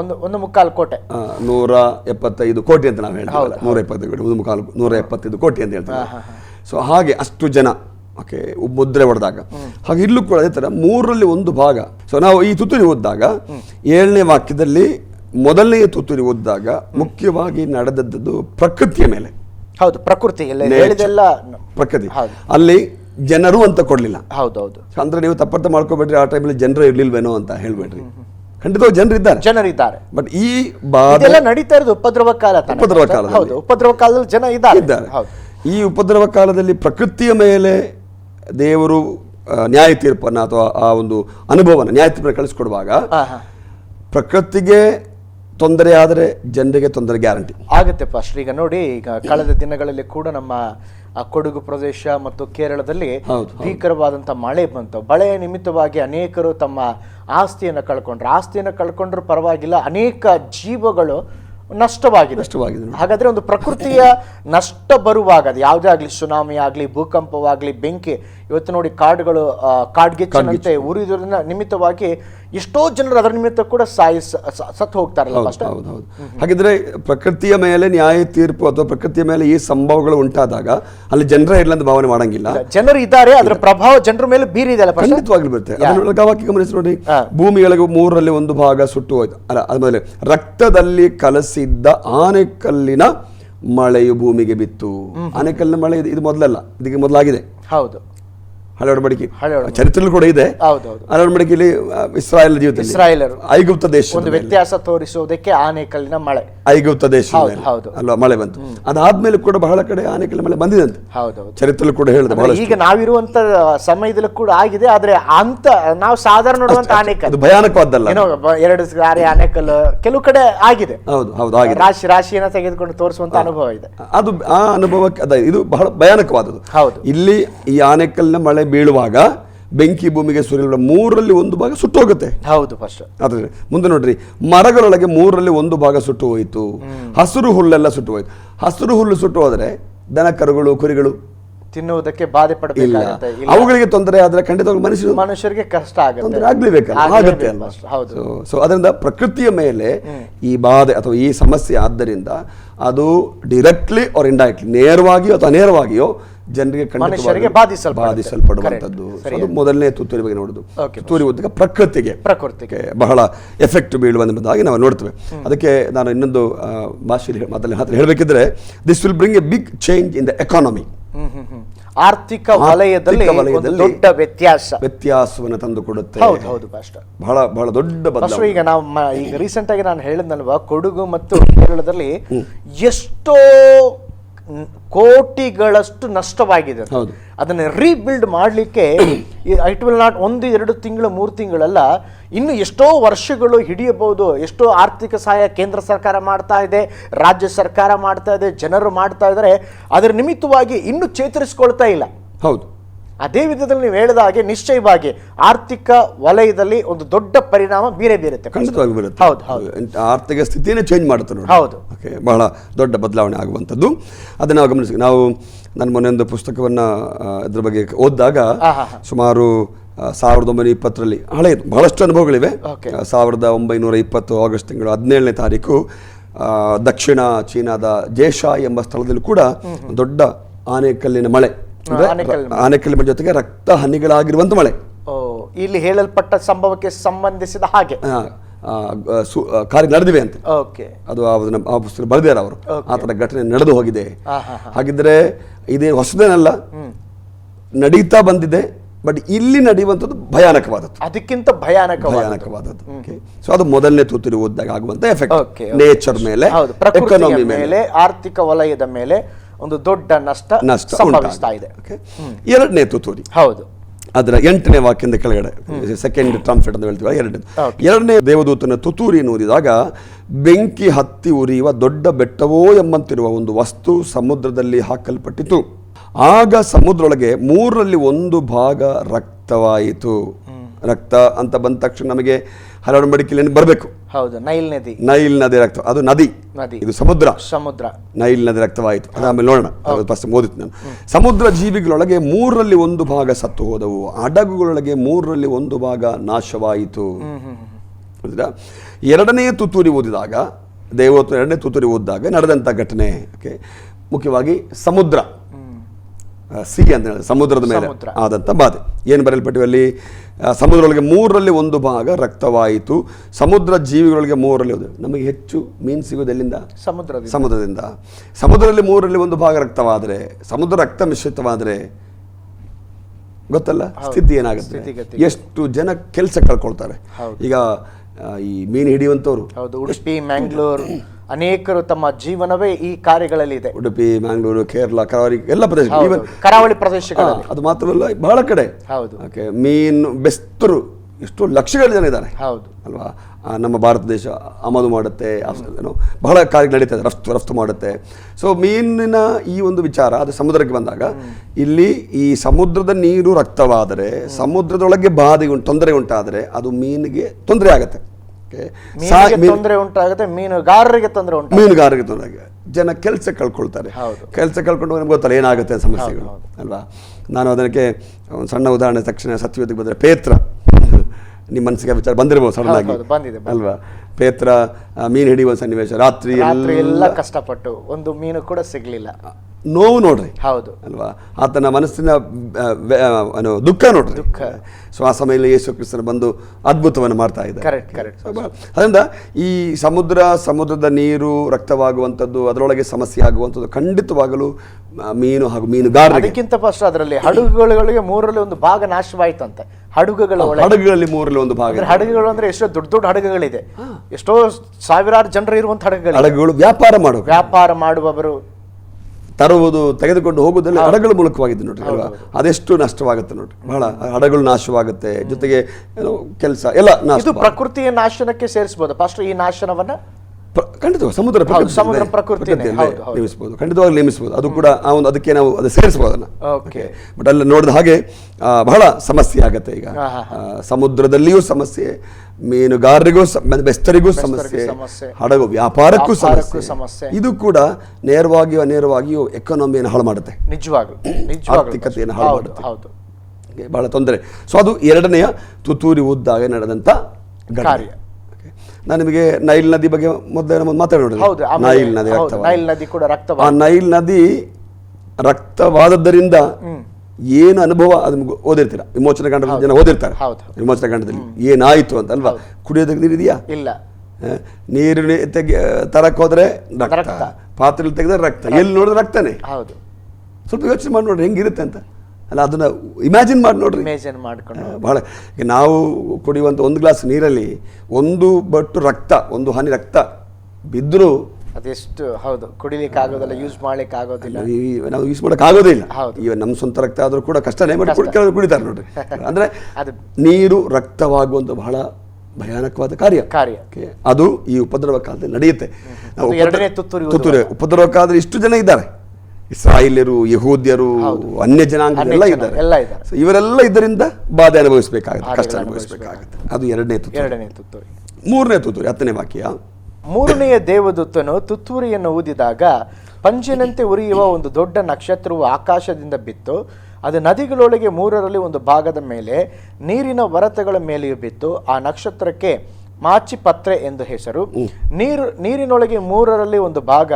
ಒಂದು ಒಂದು ಮುಕ್ಕಾಲು ಕೋಟೆ. ನೂರ ಎಪ್ಪತ್ತೈದು ಕೋಟಿ ಅಂತ ನಾವು ಹೇಳ್ತೀವಿ ನೂರ ಎಪ್ಪತ್ತೈದು ಕೋಟಿ ಒಂದು ಮುಕ್ಕಾಲು ನೂರ ಎಪ್ಪತ್ತೈದು ಕೋಟಿ ಅಂತ ಹೇಳ್ತೀವಿ ಸೊ ಹಾಗೆ ಅಷ್ಟು ಜನ ಓಕೆ ಮುದ್ರೆ ಹೊಡೆದಾಗ. ಹಾಗೆ ಇಲ್ಲೂ ಕೂಡ ಅದೇ ಥರ ಮೂರರಲ್ಲಿ ಒಂದು ಭಾಗ. ಸೊ ನಾವು ಈ ತುತ್ತೂರಿ ಓದಿದಾಗ ಏಳನೇ ವಾಕ್ಯದಲ್ಲಿ ಮೊದಲನೆಯ ತುತ್ತೂರಿ ಓದಿದಾಗ ಮುಖ್ಯವಾಗಿ ನಡೆದದ್ದು ಪ್ರಕೃತಿಯ ಮೇಲೆ. ಹೌದು ಪ್ರಕೃತಿ. ಎಲ್ಲ ಪ್ರಕೃತಿ. ಅಲ್ಲಿ ಜನರು ಅಂತ ಕೊಡಲಿಲ್ಲ. ಹೌದೌದು. ಅಂದ್ರೆ ನೀವು ತಪ್ಪರ್ಥ ಮಾಡ್ಕೋಬೇಡ್ರಿ ಆ ಟೈಮಲ್ಲಿ ಜನರು ಇರ್ಲಿಲ್ವೇನೋ ಅಂತ ಹೇಳ್ಬೇಡ್ರಿ. ಖಂಡಿತ ಜನರು ಇದ್ದಾರೆ. ಜನರಿದ್ದಾರೆ. ಬಟ್ ಈ ಬಾಧೆ ನಡೀತಾ ಇರೋದು ಉಪದ್ರವ ಕಾಲ ಉಪದ್ರವ ಕಾಲದಲ್ಲಿ. ಹೌದು ಉಪದ್ರವ ಕಾಲದಲ್ಲಿ ಜನ ಇದ್ದಾರೆ. ಇದ್ದಾರೆ. ಈ ಉಪದ್ರವ ಕಾಲದಲ್ಲಿ ಪ್ರಕೃತಿಯ ಮೇಲೆ ದೇವರು ನ್ಯಾಯ ತೀರ್ಪನ್ನ ಅಥವಾ ಆ ಒಂದು ಅನುಭವನ ನ್ಯಾಯ ತೀರ್ಪನ್ನು ಕಳಿಸ್ಕೊಡುವಾಗ ಪ್ರಕೃತಿಗೆ ತೊಂದರೆ ಆದರೆ ಜನರಿಗೆ ತೊಂದರೆ ಗ್ಯಾರಂಟಿ. ಆಗುತ್ತೆ ಫಸ್ಟ್ ಈಗ ನೋಡಿ ಈಗ ಕಳೆದ ದಿನಗಳಲ್ಲಿ ಕೂಡ ನಮ್ಮ ಆ ಕೊಡಗು ಪ್ರದೇಶ ಮತ್ತು ಕೇರಳದಲ್ಲಿ ಭೀಕರವಾದಂಥ ಮಳೆ ಬಂತು. ಮಳೆ ನಿಮಿತ್ತವಾಗಿ ಅನೇಕರು ತಮ್ಮ ಆಸ್ತಿಯನ್ನು ಕಳ್ಕೊಂಡ್ರು. ಆಸ್ತಿಯನ್ನು ಕಳ್ಕೊಂಡ್ರು ಪರವಾಗಿಲ್ಲ ಅನೇಕ ಜೀವಗಳು ನಷ್ಟವಾಗಿದೆ. ನಷ್ಟವಾಗಿದೆ. ಹಾಗಾದ್ರೆ ಒಂದು ಪ್ರಕೃತಿಯ ನಷ್ಟ ಬರುವಾಗ ಅದು ಯಾವುದೇ ಆಗಲಿ ಸುನಾಮಿ ಆಗಲಿ ಭೂಕಂಪವಾಗಲಿ ಬೆಂಕಿ ಇವತ್ತು ನೋಡಿ ಕಾಡುಗಳು ಕಾಡ್ಗೆ ಕಾಡ್ಗಿಚ್ಚಿನಂತೆ ಉರಿಯೋದ್ರಿಂದ ನಿಮಿತ್ತವಾಗಿ ಎಷ್ಟೋ ಜನರು ಅದರ ನಿಮಿತ್ತ ಕೂಡ ಸಾಯಿ ಸತ್ತು ಹೋಗ್ತಾರಲ್ಲ ಹೌದು ಹೌದು ಹೌದು. ಹಾಗಿದ್ರೆ ಪ್ರಕೃತಿಯ ಮೇಲೆ ನ್ಯಾಯ ತೀರ್ಪು ಅಥವಾ ಪ್ರಕೃತಿಯ ಮೇಲೆ ಈ ಸಂಭವಗಳು ಉಂಟಾದಾಗ ಅಲ್ಲಿ ಜನರ ಇಲ್ಲ ಅಂತ ಭಾವನೆ ಮಾಡಂಗಿಲ್ಲ. ಜನರು ಇದ್ದಾರೆ ಅದರ ಪ್ರಭಾವ ಜನರ ಮೇಲೆ ಬೀರಿ ಇದೆ ಖಂಡಿತವಾಗ್ಲೂ ಬರುತ್ತೆ. ಅದರೊಳಗೆ ವಾಕ್ಯ ಗಮನಿಸಿ ನೋಡಿ. ಭೂಮಿಯೊಳಗೆ ಮೂರರಲ್ಲಿ ಒಂದು ಭಾಗ ಸುಟ್ಟು ಹೋಯ್ತು. ಅಲ್ಲ ಆದ್ಮೇಲೆ ರಕ್ತದಲ್ಲಿ ಕಲಸಿದ್ದ ಆನೆಕಲ್ಲಿನ ಮಳೆಯು ಭೂಮಿಗೆ ಬಿತ್ತು. ಆನೆಕಲ್ಲಿನ ಮಳೆ ಇದು- ಇದು ಮೊದಲಲ್ಲ ಇದಕ್ಕೆ ಮೊದಲಾಗಿದೆ. ಹೌದು. ಹಳೆ ಒಡಂಬಡಿಕೆ. ಚರಿತ್ರೆಯಲ್ಲಿ ಕೂಡ ಇದೆ. ಹಳೆ ಒಡಂಬಡಿಕೆಯಲ್ಲಿ ಇಸ್ರಾಯೇಲ್ ಜೀವಿತದಲ್ಲಿ. ಇಸ್ರಾಯೇಲರು. ಐಗುಪ್ತ ದೇಶ ಒಂದು ವ್ಯತ್ಯಾಸ ತೋರಿಸುವುದಕ್ಕೆ ಆನೆಕಲ್ಲಿನ ಮಳೆ. ಐಗುಪ್ತ ದೇಶ ಹೌದು, ಹೌದು. ಅಲ್ವಾ ಮಳೆ ಬಂತು. ಅದಾದ್ಮೇಲೆ ಕೂಡ ಬಹಳ ಕಡೆ ಆನೇಕಲ್ ಮಳೆ ಬಂದಿದೆ ಹೌದು ಚರಿತ್ರೆಯಲ್ಲಿ ಕೂಡ ಹೇಳಿದೆ ಈಗ ನಾವಿರುವಂತ ಸಮಯದಲ್ಲಿ ಕೂಡ ಆಗಿದೆ ಆದ್ರೆ ಅಂತ ನಾವು ಸಾಧಾರಣ ನೋಡುವಂತ ಆನೇಕಲ್ ಭಯಾನಕವಾದ್ದಲ್ಲ. ಬ- ಎರಡು ಸಾರಿ ಆನೇಕಲ್ ಕೆಲವು ಕಡೆ ಆಗಿದೆ. ಹೌದು ಹೌದು ಆಗಿದೆ. ರಾಶಿ ರಾಶಿಯನ್ನ ತೆಗೆದುಕೊಂಡು ತೋರಿಸುವಂತ ಅನುಭವ ಇದೆ. ಅದು ಆ ಅನುಭವಕ್ಕೆ ಅದ ಇದು ಬಹಳ ಭಯಾನಕವಾದದ್ದು. ಹೌದು. ಇಲ್ಲಿ ಈ ಆನೇಕಲ್ನ ಮಳೆ ಬೀಳುವಾಗ ಬೆಂಕಿ ಭೂಮಿಗೆ ಸುರಿಯುವ ಮೂರರಲ್ಲಿ ಒಂದು ಭಾಗ ಸುಟ್ಟೋಗುತ್ತೆ. ಹೌದು ಫಸ್ಟ್ ಅದ್ರ ಮುಂದೆ ನೋಡ್ರಿ ಮರಗಳೊಳಗೆ ಮೂರರಲ್ಲಿ ಒಂದು ಭಾಗ ಸುಟ್ಟು ಹೋಯಿತು. ಹಸಿರು ಹುಲ್ಲೆಲ್ಲ ಸುಟ್ಟು ಹೋಯಿತು. ಹಸಿರು ಹುಲ್ಲು ಸುಟ್ಟು ಹೋದ್ರೆ ದನ ಕರುಗಳು ಕುರಿಗಳು ತಿನ್ನುವುದಕ್ಕೆ ಬಾಧೆ ಪಡಬೇಕಿಲ್ಲ ಪಡಬೇಕಾಗುತ್ತೆ ಅವುಗಳಿಗೆ ತೊಂದರೆ ಆದ್ರೆ ಖಂಡಿತವಾಗಿ ಮನುಷ್ಯರು ಮನುಷ್ಯರಿಗೆ ಕಷ್ಟ ಆಗುತ್ತೆ. ತೊಂದರೆ ಆಗ್ಲೇಬೇಕಲ್ಲ ಆಗ್ಲೇಬೇಕು ಆಗತ್ತೆ ಅಲ್ವಾ? ಹೌದು. ಸೊ ಸೊ ಅದರಿಂದ ಪ್ರಕೃತಿಯ ಮೇಲೆ ಈ ಬಾಧೆ ಅಥವಾ ಈ ಸಮಸ್ಯೆ ಆದ್ದರಿಂದ ಅದು ಡೈರೆಕ್ಟ್ಲಿ ಆರ್ ಇಂಡೈರೆಕ್ಟ್ಲಿ ನೇರವಾಗಿಯೋ ಅಥವಾ ನೇರವಾಗಿಯೋ ಜನರಿಗೆ ಮನುಷ್ಯರಿಗೆ. ಬಾಧಿಸಲ್ಪಡುವಂಥದ್ದು. ಅದು ಮೊದಲನೇ ತುತ್ತೂರಿ ಬಗ್ಗೆ ನೋಡುದು. ತುತ್ತೂರಿ ಉದ್ದಕ್ಕೆ ಪ್ರಕೃತಿಗೆ. ಪ್ರಕೃತಿಗೆ. ಬಹಳ ಎಫೆಕ್ಟ್ ಬೀಳುವಂತಾಗಿ ನಾವು ನೋಡ್ತೇವೆ. ಅದಕ್ಕೆ ನಾನು ಇನ್ನೊಂದು ಭಾಷೆಯಲ್ಲಿ ಮಾತಲ್ಲಿ ಹತ್ರ ಹೇಳಬೇಕಿದ್ರೆ this will bring a big change in the economy ಆರ್ಥಿಕ ವಲಯದಲ್ಲಿ ದೊಡ್ಡ ವ್ಯತ್ಯಾಸ. ವ್ಯತ್ಯಾಸವನ್ನು ತಂದು ಕೊಡುತ್ತೆ. ಹೌದು ಹೌದು ಬಹಳ ಬಹಳ ದೊಡ್ಡ ಬದಲಾವಣೆ. ಈಗ ನಾವು ಈಗ ರೀಸೆಂಟ್ ಆಗಿ ನಾನು ಹೇಳಿದ್ನಲ್ವಾ ಕೊಡಗು ಮತ್ತು ಕೇರಳದಲ್ಲಿ ಎಷ್ಟೋ ಕೋಟಿಗಳಷ್ಟು ನಷ್ಟವಾಗಿದೆ ಅದನ್ನು ರೀಬಿಲ್ಡ್ ಮಾಡಲಿಕ್ಕೆ ಇಟ್ ವಿಲ್ ನಾಟ್ ಒಂದು ಎರಡು ತಿಂಗಳು ಮೂರು ತಿಂಗಳಲ್ಲ ಇನ್ನು ಎಷ್ಟೋ ವರ್ಷಗಳು ಹಿಡಿಯಬಹುದು ಎಷ್ಟೋ ಆರ್ಥಿಕ ಸಹಾಯ ಕೇಂದ್ರ ಸರ್ಕಾರ ಮಾಡ್ತಾ ಇದೆ ರಾಜ್ಯ ಸರ್ಕಾರ ಮಾಡ್ತಾ ಇದೆ ಜನರು ಮಾಡ್ತಾ ಇದ್ದಾರೆ ಅದರ ನಿಮಿತ್ತವಾಗಿ ಇನ್ನೂ ಚೇತರಿಸ್ಕೊಳ್ತಾ ಇಲ್ಲ. ಹೌದು. ಅದೇ ವಿಧದಲ್ಲಿ ನೀವು ಹೇಳಿದ ಹಾಗೆ ನಿಶ್ಚಯವಾಗಿ ಆರ್ಥಿಕ ವಲಯದಲ್ಲಿ ಒಂದು ದೊಡ್ಡ ಪರಿಣಾಮ ಬೀರೇ ಬೀರುತ್ತೆ ಖಂಡಿತವಾಗಿ ಬೀರುತ್ತೆ. ಹೌದು, ಹೌದು. ಆರ್ಥಿಕ ಸ್ಥಿತಿಯನ್ನು ಚೇಂಜ್ ಮಾಡುತ್ತೆ ನೋಡಿ. ಹೌದು. ಓಕೆ ಬಹಳ ದೊಡ್ಡ ಬದಲಾವಣೆ ಆಗುವಂಥದ್ದು. ಅದನ್ನು ನಾವು ಗಮನಿಸಿ ನಾವು ನನ್ನ ಮೊನ್ನೆ ಒಂದು ಪುಸ್ತಕವನ್ನು ಇದ್ರ ಬಗ್ಗೆ ಓದಿದಾಗ ಸುಮಾರು ಸಾವಿರದ ಒಂಬೈನೂರ ಇಪ್ಪತ್ತರಲ್ಲಿ ಹಳೆಯದು ಬಹಳಷ್ಟು ಅನುಭವಗಳಿವೆ. ಸಾವಿರದ ಒಂಬೈನೂರ ಇಪ್ಪತ್ತು ಆಗಸ್ಟ್ ತಿಂಗಳು ಹದಿನೇಳನೇ ತಾರೀಕು ದಕ್ಷಿಣ ಚೀನಾದ ಜೇಷಾ ಎಂಬ ಸ್ಥಳದಲ್ಲಿ ಕೂಡ ದೊಡ್ಡ ಆನೆಕಲ್ಲಿನ ಮಳೆ ಆನೆಕಲ್ಲಿನ ಜೊತೆಗೆ ರಕ್ತ ಹನಿಗಳಾಗಿರುವಂತ ಮಳೆ. ಇಲ್ಲಿ ಹೇಳಲ್ಪಟ್ಟ ಸಂಭವಕ್ಕೆ ಸಂಬಂಧಿಸಿದ ಹಾಗೆ. ಕಾರ್ಯ ನಡೆದಿವೆ ಅಂತ. ಓಕೆ. ಅದು ಆ ಪುಸ್ತಕ ಬರೆದಿದ್ದಾರೆ ಅವರು. ಆ ಥರ ಘಟನೆ ನಡೆದು ಹೋಗಿದೆ. ಹಾಗಿದ್ರೆ ಇದೇ ಹೊಸದೇನಲ್ಲ ನಡೀತಾ ಬಂದಿದೆ ಬಟ್ ಇಲ್ಲಿ ನಡೆಯುವಂಥದ್ದು ಭಯಾನಕವಾದದ್ದು. ಅದಕ್ಕಿಂತ ಭಯಾನಕ ಭಯಾನಕವಾದದ್ದು. ಸೊ ಅದು ಮೊದಲನೇ ತುತ್ತೂರಿ ಓದಿದಾಗ ಆಗುವಂತ ಎಫೆಕ್ಟ್ ನೇಚರ್ ಮೇಲೆ ಎಕಾನಮಿ ಮೇಲೆ ಆರ್ಥಿಕ ವಲಯದ ಮೇಲೆ ಒಂದು ದೊಡ್ಡ ನಷ್ಟ ನಷ್ಟ ಸಂಭವಿಸ್ತಾ ಇದೆ? ಎರಡನೇ ತುತ್ತೂರಿ ಹೌದು. ಅದರ ಎಂಟನೇ ವಾಕ್ಯದ ಕೆಳಗಡೆ ಸೆಕೆಂಡ್ ಟ್ರಾನ್ಸ್ಫೆಟ್ ಅಂತ ಹೇಳ್ತೀವಿ ಎರಡನೇ ಎರಡನೇ ದೇವದೂತನ ತುತೂರಿ ಓದಿದಾಗ ಬೆಂಕಿ ಹತ್ತಿ ಉರಿಯುವ ದೊಡ್ಡ ಬೆಟ್ಟವೋ ಎಂಬಂತಿರುವ ಒಂದು ವಸ್ತು ಸಮುದ್ರದಲ್ಲಿ ಹಾಕಲ್ಪಟ್ಟಿತು. ಆಗ ಸಮುದ್ರೊಳಗೆ ಮೂರರಲ್ಲಿ ಒಂದು ಭಾಗ ರಕ್ತವಾಯಿತು. ರಕ್ತ ಅಂತ ಬಂದ ತಕ್ಷಣ ನಮಗೆ ಹರಡು ಮಡಿಕೆಯಲ್ಲಿ ಬರಬೇಕು. ಹೌದು ನೈಲ್ ನದಿ. ನೈಲ್ ನದಿ ರಕ್ತ ಅದು ನದಿ. ನದಿ. ಇದು ಸಮುದ್ರ. ಸಮುದ್ರ. ನೈಲ್ ನದಿ ರಕ್ತವಾಯಿತು. ಅದಾದ್ಮೇಲೆ ನೋಡೋಣ. ಫಸ್ಟ್ ಓದಿತ್ತು ನಾನು. ಸಮುದ್ರ ಜೀವಿಗಳೊಳಗೆ ಮೂರರಲ್ಲಿ ಒಂದು ಭಾಗ ಸತ್ತು ಹೋದವು. ಹಡಗುಗಳೊಳಗೆ ಮೂರರಲ್ಲಿ ಒಂದು ಭಾಗ ನಾಶವಾಯಿತು. ಎರಡನೇ ತುತ್ತೂರಿ ಓದಿದಾಗ ದೇವತ್ವ ಎರಡನೇ ತುತ್ತೂರಿ ಓದಿದಾಗ ನಡೆದಂಥ ಘಟನೆ ಓಕೆ ಮುಖ್ಯವಾಗಿ ಸಮುದ್ರ. ಸಿ ಅಂತ ಹೇಳಿ ಸಮುದ್ರದ ಮೇಲೆ ಸಮುದ್ರ. ಆದಂಥ ಬಾಧೆ. ಏನು ಬರೆಯಲ್ಪಟ್ಟಿವೆ ಅಲ್ಲಿ? ಆ, ಸಮುದ್ರದೊಳಗೆ ಮೂರರಲ್ಲಿ ಒಂದು ಭಾಗ ರಕ್ತವಾಯಿತು. ಸಮುದ್ರ ಜೀವಿಗಳಿಗೆ ಮೂರರಲ್ಲಿ ಒಂದು. ನಮಗೆ ಹೆಚ್ಚು ಮೀನು ಸಿಗೋದು ಎಲ್ಲಿಂದ? ಸಮುದ್ರದಿಂದ. ಸಮುದ್ರದಿಂದ. ಸಮುದ್ರದಲ್ಲಿ ಮೂರರಲ್ಲಿ ಒಂದು ಭಾಗ ರಕ್ತವಾದರೆ ಸಮುದ್ರ ರಕ್ತ ಮಿಶ್ರಿತವಾದರೆ ಗೊತ್ತಲ್ಲ? ಸ್ಥಿತಿ ಏನಾಗುತ್ತೆ? ಎಷ್ಟು ಜನ ಕೆಲಸ ಕಳ್ಕೊಳ್ತಾರೆ? ಈಗ ಈ ಮೀನು ಹಿಡಿಯುವಂಥವ್ರು ಉಡುಪಿ ಮ್ಯಾಂಗ್ಳೂರ್ ಅನೇಕರು ತಮ್ಮ ಜೀವನವೇ ಈ ಕಾರ್ಯಗಳಲ್ಲಿ ಇದೆ ಉಡುಪಿ ಮ್ಯಾಂಗ್ಳೂರು ಕೇರಳ ಕರಾವಳಿ ಎಲ್ಲ ಪ್ರದೇಶ ಕರಾವಳಿ ಪ್ರದೇಶಗಳಲ್ಲಿ. ಅದು ಮಾತ್ರವಲ್ಲ ಬಹಳ ಕಡೆ. ಹೌದು. ಓಕೆ ಮೀನು ಬೆಸ್ತರು ಎಷ್ಟು ಲಕ್ಷಗಳ ಜನ ಇದ್ದಾರೆ. ಹೌದು. ಅಲ್ವಾ? ಆ, ನಮ್ಮ ಭಾರತ ದೇಶ ಆಮದು ಮಾಡುತ್ತೆ ಏನು, ಬಹಳ ಕಾರ್ಯ ನಡೀತದೆ ರಫ್ತು ರಫ್ತು ಮಾಡುತ್ತೆ. ಸೊ ಮೀನಿನ ಈ ಒಂದು ವಿಚಾರ ಅದು ಸಮುದ್ರಕ್ಕೆ ಬಂದಾಗ ಇಲ್ಲಿ ಈ ಸಮುದ್ರದ ನೀರು ರಕ್ತವಾದರೆ ಸಮುದ್ರದೊಳಗೆ ಬಾಧೆ ಉಂಟು ತೊಂದರೆ ಉಂಟಾದರೆ ಅದು ಮೀನಿಗೆ ತೊಂದರೆ ಆಗುತ್ತೆ. ತೊಂದರೆ ಉಂಟಾಗುತ್ತೆ ಮೀನುಗಾರರಿಗೆ ತೊಂದರೆ ಉಂಟು ಮೀನುಗಾರರಿಗೆ ತೊಂದರೆ ಜನ ಕೆಲಸ ಕಳ್ಕೊಳ್ತಾರೆ. ಕೆಲಸ ಕಳ್ಕೊಂಡು ನಮ್ಗೆ ಗೊತ್ತಲ್ಲ ಏನಾಗುತ್ತೆ ಸಮಸ್ಯೆಗಳು ಅಲ್ವಾ? ನಾನು ಅದಕ್ಕೆ ಒಂದು ಸಣ್ಣ ಉದಾಹರಣೆ ತಕ್ಷಣ ಸತ್ಯವತಿಗೆ ಬಂದರೆ ಪೇತ್ರ. ನಿಮ್ಮ ಮನಸ್ಸಿಗೆ ವಿಚಾರ ಬಂದಿರ್ಬೋದು ಸಡನ್ ಆಗಿ. ಅಲ್ವಾ? ಪೇತ್ರ ಮೀನು ಹಿಡಿಯುವ ಸನ್ನಿವೇಶ ರಾತ್ರಿ ಎಲ್ಲ ಕಷ್ಟಪಟ್ಟು ಒಂದು ಮೀನು ಕೂಡ ಸಿಗ್ಲಿಲ್ಲ. ನೋವು ನೋಡ್ರಿ. ಹೌದು. ಅಲ್ವಾ? ಆತನ ಮನಸ್ಸಿನ ಏನು, ದುಃಖ ನೋಡ್ರಿ. ದುಃಖ. ಸೊ ಆ ಸಮಯದಲ್ಲಿ ಯೇಸು ಕ್ರಿಸ್ತನ ಬಂದು ಅದ್ಭುತವನ್ನು ಮಾಡ್ತಾ ಇದ್ದಾರೆ. ಕರೆಕ್ಟ್ ಕರೆಕ್ಟ್ ಅದರಿಂದ ಈ ಸಮುದ್ರ ಸಮುದ್ರದ ನೀರು ರಕ್ತವಾಗುವಂಥದ್ದು ಅದರೊಳಗೆ ಸಮಸ್ಯೆ ಆಗುವಂಥದ್ದು ಖಂಡಿತವಾಗಲು ಮೀನು ಹಾಗೂ ಮೀನುಗಾರ ಅದಕ್ಕಿಂತ ಫಸ್ಟ್ ಅದರಲ್ಲಿ ಹಡಗುಗಳಿಗೆ ಮೂರರಲ್ಲಿ ಒಂದು ಭಾಗ ನಾಶವಾಯ್ತಂತೆ ಹಡಗುಗಳ ಒಳಗೆ. ಹಡಗುಗಳಲ್ಲಿ ಮೂರರಲ್ಲಿ ಒಂದು ಭಾಗ. ಹಡಗುಗಳು ಅಂದ್ರೆ ಎಷ್ಟೋ ದೊಡ್ಡ ದೊಡ್ಡ ಹಡಗುಗಳಿದೆ. ಎಷ್ಟೋ ಸಾವಿರಾರು ಜನರು ಇರುವಂತ ಹಡಗುಗಳು ಹಡಗುಗಳು ವ್ಯಾಪಾರ ಮಾಡುವ. ವ್ಯಾಪಾರ ಮಾಡುವವರು ತರುವುದು ತೆಗೆದುಕೊಂಡು ಹೋಗುವುದಲ್ಲಿ ಹಡಗಳ ಮೂಲಕವಾಗಿದೆ ನೋಡ್ರಿ ಅಲ್ವಾ? ಅದೆಷ್ಟು ನಷ್ಟವಾಗುತ್ತೆ ನೋಡ್ರಿ. ಬಹಳ ಹಡಗಳು ನಾಶವಾಗುತ್ತೆ. ಜೊತೆಗೆ ಕೆಲಸ ಎಲ್ಲ ನಾಶ ಇದು ಪ್ರಕೃತಿಯ ನಾಶನಕ್ಕೆ ಸೇರಿಸಬಹುದು ಫಸ್ಟ್ ಈ ನಾಶನವನ್ನ ಖಂಡಿತವಾಗಿ ಸಮುದ್ರ ಸಮುದ್ರ ಪ್ರಕೃತಿ. ನೇಮಿಸಬಹುದು ಖಂಡಿತವಾಗಿ ನೇಮಿಸಬಹುದು ಅದು ಕೂಡ ಆ ಒಂದು ಅದಕ್ಕೆ ನಾವು ಅದು ಸೇರಿಸಬಹುದು ಅದನ್ನ. ಓಕೆ ಬಟ್ ಅಲ್ಲಿ ನೋಡಿದ ಹಾಗೆ ಬಹಳ ಸಮಸ್ಯೆ ಆಗತ್ತೆ ಈಗ. ಸಮುದ್ರದಲ್ಲಿಯೂ ಸಮಸ್ಯೆ ಮೀನುಗಾರರಿಗೂ ಬೆಸ್ತರಿಗೂ ಸಮಸ್ಯೆ. ಹಡಗು ವ್ಯಾಪಾರಕ್ಕೂ ಸಮಸ್ಯೆ. ಸಮಸ್ಯೆ. ಇದು ಕೂಡ ನೇರವಾಗಿಯೂ ಅನೇರವಾಗಿಯೂ ಎಕಾನಮಿಯನ್ನು ಹಾಳು ಮಾಡುತ್ತೆ. ನಿಜವಾಗ್ಲೂ ಆರ್ಥಿಕತೆಯನ್ನು ಹಾಳು ಮಾಡುತ್ತೆ. ಹೌದು. ಬಹಳ ತೊಂದರೆ. ಸೊ ಅದು ಎರಡನೆಯ ತುತ್ತೂರಿ ಉದ್ದಾಗ ನಡೆದಂತ. ಕಾರ್ಯ. ನಾನು ನಿಮಗೆ ನೈಲ್ ನದಿ ಬಗ್ಗೆ ಮೊದಲೇ ಮಾತಾಡೋಣ ಹೌದು ಆಮೇಲೆ- ನೈಲ್ ನದಿ ಹೌದು, ರಕ್ತವಾದ. ನೈಲ್ ನದಿ ಕೂಡ ರಕ್ತ ಆ ನೈಲ್ ನದಿ ರಕ್ತವಾದದ್ದರಿಂದ ಏನು ಅನುಭವ ಅದನ್ನ ಓದಿರ್ತೀರ? ವಿಮೋಚನ ಕಾಂಡದ ಜನ ಓದಿರ್ತಾರೆ. ಹೌದು. ವಿಮೋಚನ ಕಾಂಡದಲ್ಲಿ ಏನಾಯ್ತು ಅಂತ ಅಲ್ವಾ ಕುಡಿಯೋದಕ್ಕೆ ನೀರಿದೆಯಾ ಇಲ್ಲ. ಆ, ನೀರು ತೆಗೆ ತೆಗಿ ತರಕ್ ಹೋದ್ರೆ ರಕ್ತ. ರಕ್ತ. ಪಾತ್ರೆಯಲ್ಲಿ ತೆಗೆದ್ರೆ ರಕ್ತ. ಎಲ್ಲಿ ನೋಡಿದ್ರೆ ರಕ್ತನೇ. ಹೌದು. ಸ್ವಲ್ಪ ಯೋಚನೆ ಮಾಡಿ ನೋಡ್ರಿ ಹೆಂಗಿರುತ್ತೆ ಅಂತ? ಅಲ್ಲ ಅದನ್ನು ಇಮ್ಯಾಜಿನ್ ಮಾಡಿ ನೋಡ್ರಿ. ಇಮ್ಯಾಜಿನ್ ಮಾಡ್ಕೊಂಡು. ಭಾಳ. ಬಹಳ ಈಗ ನಾವು ಕುಡಿಯುವಂಥ ಒಂದು ಗ್ಲಾಸ್ ನೀರಲ್ಲಿ ಒಂದು ಬಟ್ಟು ರಕ್ತ ಒಂದು ಹನಿ ರಕ್ತ ಬಿದ್ದರೂ ಅದೆಷ್ಟು ಹೌದು ಕುಡಿಲಿಕ್ಕೆ ಆಗೋದಿಲ್ಲ ಯೂಸ್ ಮಾಡ್ಲಿಕ್ಕೆ ಆಗೋದಿಲ್ಲ ನಾವು ಯೂಸ್ ಮಾಡಕ್ ಆಗೋದಿಲ್ಲ. ಈಗ ನಮ್ಮ ಸ್ವಂತ ರಕ್ತ ಆದರೂ ಕೂಡ ಕಷ್ಟನೇ ಬಟ್. ಕೆಲವರು ಕುಡಿತಾರೆ ನೋಡ್ರಿ. *laughs* ಅಂದ್ರೆ ಅದು ನೀರು ರಕ್ತವಾಗುವಂಥ ಬಹಳ ಭಯಾನಕವಾದ ಕಾರ್ಯ. ಕಾರ್ಯ. ಅದು ಈ ಉಪದ್ರವ ಕಾಲದಲ್ಲಿ ನಡೆಯುತ್ತೆ. ತುತ್ತೂರಿ ಉಪದ್ರವ ಕಾಲದಲ್ಲಿ ಇಷ್ಟು ಜನ ಇದ್ದಾರೆ. ಇಸ್ರಾಯಿಲ್ಯರು ಯಹೂದ್ಯರು ಅನ್ಯ ಜನಾಂಗ ಎಲ್ಲ ಇದ್ದಾರೆ. ಇವರೆಲ್ಲ ಇದರಿಂದ ಬಾಧೆ ಅನುಭವಿಸಬೇಕಾಗುತ್ತೆ ಕಷ್ಟ ಅನುಭವಿಸಬೇಕಾಗುತ್ತೆ. ಅದು ಎರಡನೇ ತುತ್ತೂರಿ ಎರಡನೇ ತುತ್ತೂರಿ ಮೂರನೇ ತುತ್ತೂರಿ ಹತ್ತನೇ ವಾಕ್ಯ. ಮೂರನೆಯ ದೇವದೂತನು ತುತ್ತೂರಿಯನ್ನು ಊದಿದಾಗ ಪಂಜಿನಂತೆ ಉರಿಯುವ ಒಂದು ದೊಡ್ಡ ನಕ್ಷತ್ರವು ಆಕಾಶದಿಂದ ಬಿತ್ತು. ಅದು ನದಿಗಳೊಳಗೆ ಮೂರರಲ್ಲಿ ಒಂದು ಭಾಗದ ಮೇಲೆ ನೀರಿನ ವರತಗಳ ಮೇಲೆಯೂ ಬಿತ್ತು. ಆ ನಕ್ಷತ್ರಕ್ಕೆ ಮಾಚಿ ಪತ್ರೆ ಎಂದು ಹೆಸರು. ನೀರು ನೀರಿನೊಳಗೆ ಮೂರರಲ್ಲಿ ಒಂದು ಭಾಗ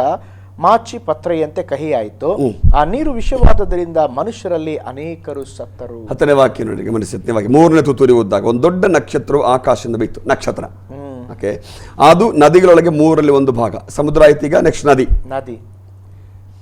ಮಾಚಿ ಪತ್ರೆಯಂತೆ ಕಹಿಯಾಯಿತು. ಆ ನೀರು ವಿಷವಾದದರಿಂದ ಮನುಷ್ಯರಲ್ಲಿ ಅನೇಕರು ಸತ್ತರು. ಹತ್ತನೇ ವಾಕ್ಯ ನೋಡಿ ಗಮನಿಸಿ ಹತ್ತನೇ ವಾಕ್ಯ. ಮೂರನೇ ತುತ್ತೂರಿ ಓದಿದಾಗ ಒಂದು ದೊಡ್ಡ ನಕ್ಷತ್ರವು ಆಕಾಶದಿಂದ ಬಿತ್ತು ನಕ್ಷತ್ರ. ಓಕೆ? ಅದು ನದಿಗಳೊಳಗೆ ಮೂರರಲ್ಲಿ ಒಂದು ಭಾಗ. ಸಮುದ್ರ ಆಯ್ತು ಈಗ ನೆಕ್ಸ್ಟ್ ನದಿ. ನದಿ.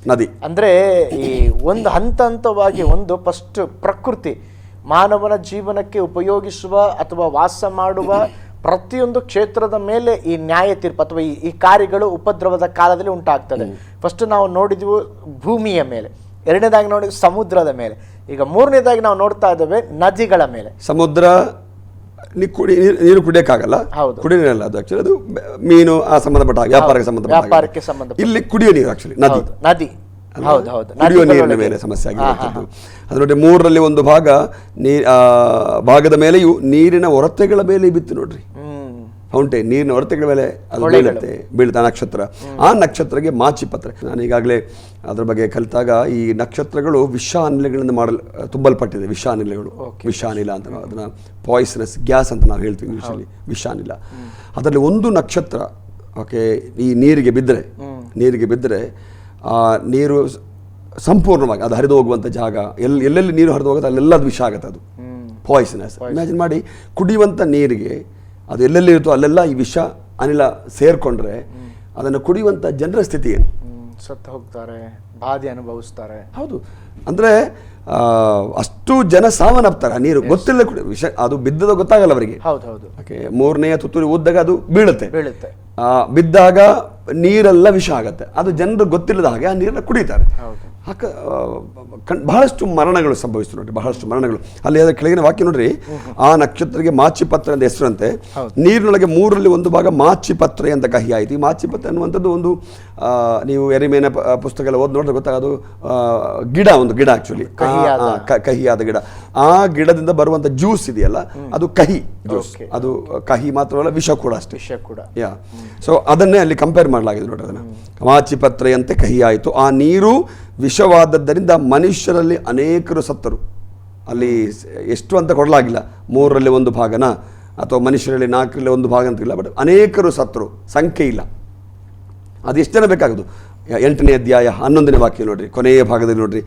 ನದಿ. ಅಂದ್ರೆ ಈ ಒಂದು ಹಂತ ಹಂತವಾಗಿ ಒಂದು ಫಸ್ಟ್ ಪ್ರಕೃತಿ ಮಾನವನ ಜೀವನಕ್ಕೆ ಉಪಯೋಗಿಸುವ ಅಥವಾ ವಾಸ ಮಾಡುವ ಪ್ರತಿಯೊಂದು ಕ್ಷೇತ್ರದ ಮೇಲೆ ಈ ನ್ಯಾಯ ತೀರ್ಪು ಅಥವಾ ಈ ಈ ಕಾರ್ಯಗಳು ಉಪದ್ರವದ ಕಾಲದಲ್ಲಿ ಉಂಟಾಗ್ತದೆ. ಫಸ್ಟ್ ನಾವು ನೋಡಿದ್ವು ಭೂಮಿಯ ಮೇಲೆ. ಎರಡನೇದಾಗಿ ನೋಡಿದ್ವಿ ಸಮುದ್ರದ ಮೇಲೆ. ಈಗ ಮೂರನೇದಾಗಿ ನಾವು ನೋಡ್ತಾ ಇದ್ದೇವೆ ನದಿಗಳ ಮೇಲೆ. ಸಮುದ್ರ ಕುಡಿ ನೀರು- ಕುಡಿಯಕ್ಕಾಗಲ್ಲ? ಹೌದು. ಕುಡಿಯಲ್ಲ ನೀರಲ್ಲ ಅದು ಆಕ್ಚುಲಿ ಅದು ಮೀನು ಆ ಸಂಬಂಧಪಟ್ಟ ವ್ಯಾಪಾರಕ್ಕೆ ಸಂಬಂಧಪಟ್ಟ ವ್ಯಾಪಾರಕ್ಕೆ ಸಂಬಂಧ ಇಲ್ಲಿ ಕುಡಿಯೋ ನೀರು ಆಕ್ಚುಲಿ ನದಿ. ನದಿ. ಕುಡಿಯುವ ನೀರಿನ. ಮೇಲೆ ಸಮಸ್ಯೆ ಆಗಿರುವಂಥದ್ದು ಅದು ಮೂರರಲ್ಲಿ ಒಂದು ಭಾಗ ನೀ ಆ, ಭಾಗದ ಮೇಲೆಯೂ ನೀರಿನ ಹೊರತೆಗಳ ಮೇಲೆ ಬಿತ್ತು ನೋಡ್ರಿ. ಹೌಂಟೆ ಫೌಂಟೇನ್ ನೀರಿನ ಹೊರತೆಗಳ ಮೇಲೆ ಅದು. ಬೀಳುತ್ತೆ ನಕ್ಷತ್ರ. ಆ ನಕ್ಷತ್ರಕ್ಕೆ ಮಾಚಿ ಪತ್ರ. ನಾನು ಈಗಾಗಲೇ ಅದ್ರ ಬಗ್ಗೆ ಕಲಿತಾಗ ಈ ನಕ್ಷತ್ರಗಳು ವಿಷ ಅನಿಲಗಳಿಂದ ಮಾಡಲ್ ತುಂಬಲ್ಪಟ್ಟಿದೆ ವಿಷ ಅನಿಲಗಳು. ವಿಷ ಅನಿಲ ಅಂತ ಅದನ್ನ ಪಾಯ್ಸನಸ್ ಗ್ಯಾಸ್ ಅಂತ ನಾವು ಹೇಳ್ತೀವಿ ಇಂಗ್ಲೀಷಲ್ಲಿ ವಿಷ ಅನಿಲ. ಅದರಲ್ಲಿ ಒಂದು ನಕ್ಷತ್ರ ಓಕೆ ಈ ನೀರಿಗೆ ಬಿದ್ದರೆ ನೀರಿಗೆ ಬಿದ್ದರೆ ನೀರು ಸಂಪೂರ್ಣವಾಗಿ ಅದು ಹರಿದು ಹೋಗುವಂಥ ಜಾಗ ಎಲ್ಲಿ ಎಲ್ಲೆಲ್ಲಿ ನೀರು ಹರಿದು ಹೋಗುತ್ತೆ ಅಲ್ಲೆಲ್ಲ ಅದು ವಿಷ ಆಗುತ್ತೆ ಅದು. ಪಾಯ್ಸನಸ್ ಇಮ್ಯಾಜಿನ್ ಮಾಡಿ ಕುಡಿಯುವಂಥ ನೀರಿಗೆ ಅದು ಎಲ್ಲೆಲ್ಲಿ ಇರುತ್ತೋ ಅಲ್ಲೆಲ್ಲ ಈ ವಿಷ ಅನಿಲ ಸೇರಿಕೊಂಡ್ರೆ ಅದನ್ನು ಕುಡಿಯುವಂಥ ಜನರ ಸ್ಥಿತಿ ಏನು? ಸತ್ತು ಹೋಗ್ತಾರೆ ಬಾಧೆ ಅನುಭವಿಸ್ತಾರೆ. ಹೌದು. ಅಂದರೆ ಅಷ್ಟು ಜನ ಸಾವನ್ನಪ್ತಾರೆ ಆ ನೀರು ಗೊತ್ತಿಲ್ಲ ಕುಡಿ ವಿಷ ಅದು ಬಿದ್ದದ ಗೊತ್ತಾಗಲ್ಲ ಅವರಿಗೆ. ಹೌದು ಹೌದು. ಓಕೆ ಮೂರನೆಯ ತುತ್ತೂರಿ ಊದ್ದಾಗ ಅದು ಬೀಳುತ್ತೆ. ಬೀಳುತ್ತೆ. ಆ, ಬಿದ್ದಾಗ ನೀರೆಲ್ಲ ವಿಷ ಆಗತ್ತೆ. ಅದು ಜನರು ಗೊತ್ತಿಲ್ಲದ ಹಾಗೆ ಆ ನೀರನ್ನ ಕುಡಿತಾರೆ. ಹೌದು. ಹಾಕ ಕಣ್- ಬಹಳಷ್ಟು ಮರಣಗಳು ಸಂಭವಿಸ್ತು ನೋಡ್ರಿ ಬಹಳಷ್ಟು ಮರಣಗಳು. ಅಲ್ಲಿ ಅದರ ಕೆಳಗಿನ ವಾಕ್ಯ ನೋಡ್ರಿ ಆ ನಕ್ಷತ್ರಕ್ಕೆ ಮಾಚಿ ಪತ್ರ ಅಂತ ಹೆಸರಂತೆ ನೀರಿನೊಳಗೆ ಮೂರರಲ್ಲಿ ಒಂದು ಭಾಗ ಮಾಚಿ ಪತ್ರ ಅಂತ ಕಹಿ ಆಯಿತು ಈ ಮಾಚಿ ಪತ್ರ ಅನ್ನುವಂಥದ್ದು ಒಂದು ಆ, ನೀವು ಎರಿಮೇನ ಪ- ಪುಸ್ತಕ ಎಲ್ಲ ಓದ್ ನೋಡಿದ್ರೆ ಗೊತ್ತಾಗೋದು ಆ, ಗಿಡ ಒಂದು ಗಿಡ ಆಕ್ಚುಲಿ. ಕಹಿಯಾದ ಗಿಡ. ಆ ಗಿಡದಿಂದ ಬರುವಂತ ಜ್ಯೂಸ್ ಇದೆಯಲ್ಲ ಅದು ಕಹಿ ಜ್ಯೂಸ್ ಅದು ಕಹಿ ಮಾತ್ರವಲ್ಲ ವಿಷ ಕೂಡ ಅಷ್ಟೇ. ವಿಷ ಕೂಡ. ಯಾ. ಸೊ ಅದನ್ನೇ ಅಲ್ಲಿ ಕಂಪೇರ್ ಮಾಡಲಾಗಿದೆ ನೋಡಿ ಅದನ್ನ. ಮಾಚಿ ಪತ್ರೆಯಂತೆ ಕಹಿ ಆಯಿತು ಆ ನೀರು ವಿಷವಾದದ್ದರಿಂದ ಮನುಷ್ಯರಲ್ಲಿ ಅನೇಕರು ಸತ್ತರು. ಅಲ್ಲಿ ಎಷ್ಟು ಅಂತ ಕೊಡಲಾಗಿಲ್ಲ. ಮೂರರಲ್ಲಿ ಒಂದು ಭಾಗನ ಅಥವಾ ಮನುಷ್ಯರಲ್ಲಿ ನಾಲ್ಕರಲ್ಲಿ ಒಂದು ಭಾಗ ಅಂತ ಇಲ್ಲ ಬಟ್ ಅನೇಕರು ಸತ್ತರು. ಸಂಖ್ಯೆ ಇಲ್ಲ. ಅದು ಎಷ್ಟು ಜನ ಬೇಕಾಗೋದು? ಎಂಟನೇ ಅಧ್ಯಾಯ ಹನ್ನೊಂದನೇ ವಾಕ್ಯ ನೋಡ್ರಿ ಕೊನೆಯ ಭಾಗದಲ್ಲಿ ನೋಡ್ರಿ.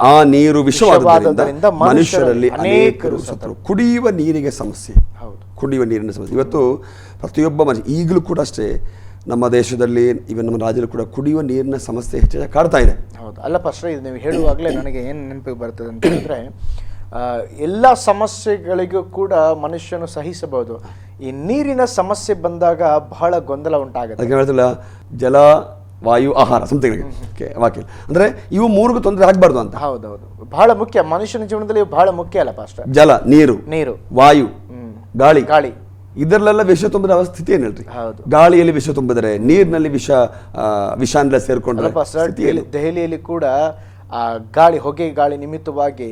ಆ ನೀರು ವಿಷವಾದದ್ದರಿಂದ ಮನುಷ್ಯರಲ್ಲಿ ಅನೇಕರು ಸತ್ತರು. ಕುಡಿಯುವ ನೀರಿಗೆ ಸಮಸ್ಯೆ. ಹೌದು. ಕುಡಿಯುವ ನೀರಿನ ಸಮಸ್ಯೆ. ಇವತ್ತು ಪ್ರತಿಯೊಬ್ಬ ಮನುಷ್ಯ ಈಗಲೂ ಕೂಡ ಅಷ್ಟೇ ನಮ್ಮ ದೇಶದಲ್ಲಿ ಇವನ್ ನಮ್ಮ ರಾಜ್ಯದಲ್ಲಿ ಕೂಡ ಕುಡಿಯುವ ನೀರಿನ ಸಮಸ್ಯೆ ಹೆಚ್ಚಾಗಿ ಕಾಡ್ತಾ ಇದೆ. ಹೌದು. ಅಲ್ಲ ಪಶ್ರ ಇದು ನೀವು ಹೇಳುವಾಗಲೇ ನನಗೆ ಏನು ನೆನಪಿಗೆ ಬರ್ತದೆ ಅಂತ ಹೇಳಿದ್ರೆ ಆ, ಎಲ್ಲ ಸಮಸ್ಯೆಗಳಿಗೂ ಕೂಡ ಮನುಷ್ಯನು ಸಹಿಸಬಹುದು. ಈ ನೀರಿನ ಸಮಸ್ಯೆ ಬಂದಾಗ ಬಹಳ ಗೊಂದಲ ಉಂಟಾಗುತ್ತೆ. ಜಲ ವಾಯು ಆಹಾರ ಸಂಥಿಂಗ್ ಓಕೆ ವಾಕಿಲ್ ಅಂದ್ರೆ ಇವು ಮೂರಿಗೂ ತೊಂದರೆ ಆಗಬಾರ್ದು ಅಂತ. ಹೌದೌದು. ಬಹಳ ಮುಖ್ಯ. ಮನುಷ್ಯನ ಜೀವನದಲ್ಲಿ ಇವು ಬಹಳ ಮುಖ್ಯ ಅಲ್ಲ ಪಾಸ್ಟರ್ ಜಲ ನೀರು ನೀರು. ವಾಯು ಗಾಳಿ. ಗಾಳಿ. ಇದರಲ್ಲೆಲ್ಲ ವಿಷ ತುಂಬಿದ ಸ್ಥಿತಿ ಏನು ಹೇಳ್ರಿ ಹೌದು. ಗಾಳಿಯಲ್ಲಿ ವಿಷ ತುಂಬಿದರೆ ನೀರಿನಲ್ಲಿ ವಿಷ ಆ, ವಿಷಾನಿಲ ಸೇರ್ಕೊಂಡ್ರೆ ದೆಹಲಿಯಲ್ಲಿ ಕೂಡ ಆ ಗಾಳಿ ಹೊಗೆ ಗಾಳಿ ನಿಮಿತ್ತವಾಗಿ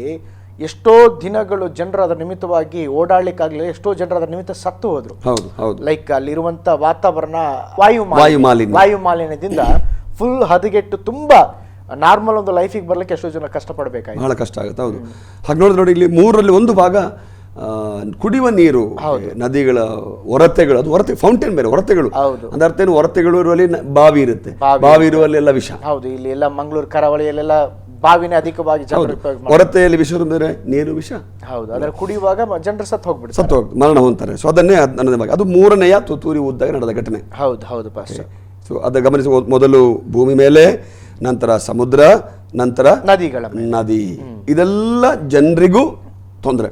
ಎಷ್ಟೋ ದಿನಗಳು ಜನರು ಅದರ ನಿಮಿತ್ತವಾಗಿ ಓಡಾಡ್ಲಿಕ್ಕಾಗಲಿಲ್ಲ ಎಷ್ಟೋ ಜನರು ಅದರ ನಿಮಿತ್ತ ಸತ್ತು ಹೋದ್ರು. ಹೌದು ಹೌದು. ಲೈಕ್ ಅಲ್ಲಿರುವಂತ ವಾತಾವರಣ ವಾಯು ವಾಯು ಮಾಲಿನ್ಯ. ವಾಯು ಮಾಲಿನ್ಯದಿಂದ ಫುಲ್ ಹದಗೆಟ್ಟು ತುಂಬಾ ನಾರ್ಮಲ್ ಒಂದು ಲೈಫಿಗೆ ಬರ್ಲಿಕ್ಕೆ ಎಷ್ಟೋ ಜನ ಕಷ್ಟಪಡಬೇಕಾಯ್ತು. ಬಹಳ ಕಷ್ಟ ಆಗುತ್ತೆ ಹೌದು. ಹಾಗೆ ನೋಡಿದ್ರೆ ನೋಡಿ ಇಲ್ಲಿ ಮೂರರಲ್ಲಿ ಒಂದು ಭಾಗ ಆ, ಕುಡಿಯುವ ನೀರು ನದಿಗಳ ಹೊರತೆಗಳು ಅದು ಹೊರತೆ ಫೌಂಟೇನ್ ಬೇರೆ ಹೊರತೆಗಳು ಹೌದು. ಅಂದ್ರೆ ಅರ್ಥ ಏನು? ಹೊರತೆಗಳು ಇರುವಲ್ಲಿ ನ- ಬಾವಿ ಇರುತ್ತೆ. ಬಾವಿ ಬಾವಿ ಇರುವಲ್ಲಿ ಎಲ್ಲ ವಿಷ. ಹೌದು ಇಲ್ಲಿ ಎಲ್ಲ ಮಂಗಳೂರು ಕರಾವಳಿಯಲ್ಲೆಲ್ಲ ಬಾವಿನೇ ಅಧಿಕವಾಗಿ ಕೊರತೆಯಲ್ಲಿ ವಿಷ ತುಂಬಿದ್ರೆ ನೀರು ವಿಷ? ಹೌದು ಅದರ ಕುಡಿಯುವಾಗ ಜನರು ಸತ್ತು ಹೋಗ್ಬಿಡ್ತಾರೆ ಸತ್ತು ಹೋಗ್ತದೆ ಮರಣ ಹೊಂತಾರೆ ಸೊ ಅದನ್ನೇ ಅದ್- ಮೂರನೆಯ ತುತ್ತೂರಿ ಉದ್ದಾಗ ನಡೆದ ಘಟನೆ. ಹೌದು ಹೌದು ಪಾಸ್ಟರ್. ಸೊ ಅದು ಗಮನಿಸಿ ಮೊದಲು ಭೂಮಿ ಮೇಲೆ ನಂತರ ಸಮುದ್ರ ನಂತರ ನದಿಗಳ ನದಿ. ಇದೆಲ್ಲ ಜನರಿಗೂ ತೊಂದರೆ.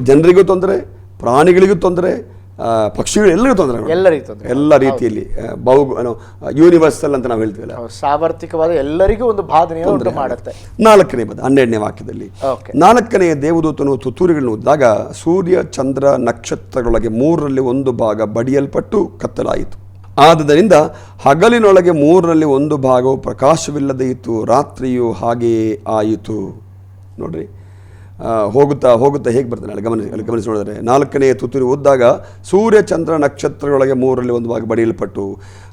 ಜನರಿಗೂ ತೊಂದರೆ ಪ್ರಾಣಿಗಳಿಗೂ ತೊಂದರೆ ಆ, ಪಕ್ಷಿಗಳು ಎಲ್ಲರಿಗೂ ತೊಂದರೆ. ಎಲ್ಲರಿಗೂ ತೊಂದರೆ ಎಲ್ಲ ರೀತಿಯಲ್ಲಿ ಬೌ ಬಹು ಯೂನಿವರ್ಸಲ್ ಅಂತ ನಾವು ಹೇಳ್ತೀವಲ್ಲ. ಸಾಮರ್ಥಿಕವಾದ ಸಾರ್ವತ್ರಿಕವಾದ ಎಲ್ಲರಿಗೂ ಒಂದು ಬಾಧನೆ ಉಂಟು ಮಾಡುತ್ತೆ. ನಾಲ್ಕನೇ ಪದ ಹನ್ನೆರಡನೇ ವಾಕ್ಯದಲ್ಲಿ. ಓಕೆ. ನಾಲ್ಕನೆಯ ದೇವದೂತನು ತುತ್ತೂರಿಗಳನ್ನು ಉದ್ದಾಗ ಸೂರ್ಯ ಚಂದ್ರ ನಕ್ಷತ್ರಗಳೊಳಗೆ ಮೂರರಲ್ಲಿ ಒಂದು ಭಾಗ ಬಡಿಯಲ್ಪಟ್ಟು ಕತ್ತಲಾಯಿತು. ಆದ್ದರಿಂದ ಹಗಲಿನೊಳಗೆ ಮೂರರಲ್ಲಿ ಒಂದು ಭಾಗವು ಪ್ರಕಾಶವಿಲ್ಲದೆ ಇತ್ತು ರಾತ್ರಿಯು ಹಾಗೆಯೇ ಆಯಿತು. ನೋಡ್ರಿ. ಹೋಗುತ್ತಾ ಹೋಗುತ್ತಾ ಹೇಗೆ ಬರ್ತಾನೆ ಅಲ್ಲಿ ಗಮನಿಸಿ ಅಲ್ಲಿ ಗಮನಿಸಿ ನೋಡಿದ್ರೆ ನಾಲ್ಕನೆಯ ತುತ್ತೂರಿ ಉದ್ದಾಗ ಸೂರ್ಯ ಚಂದ್ರ ನಕ್ಷತ್ರಗಳೊಳಗೆ ಮೂರರಲ್ಲಿ ಒಂದು ಭಾಗ ಬಡಿಯಲ್ಪಟ್ಟು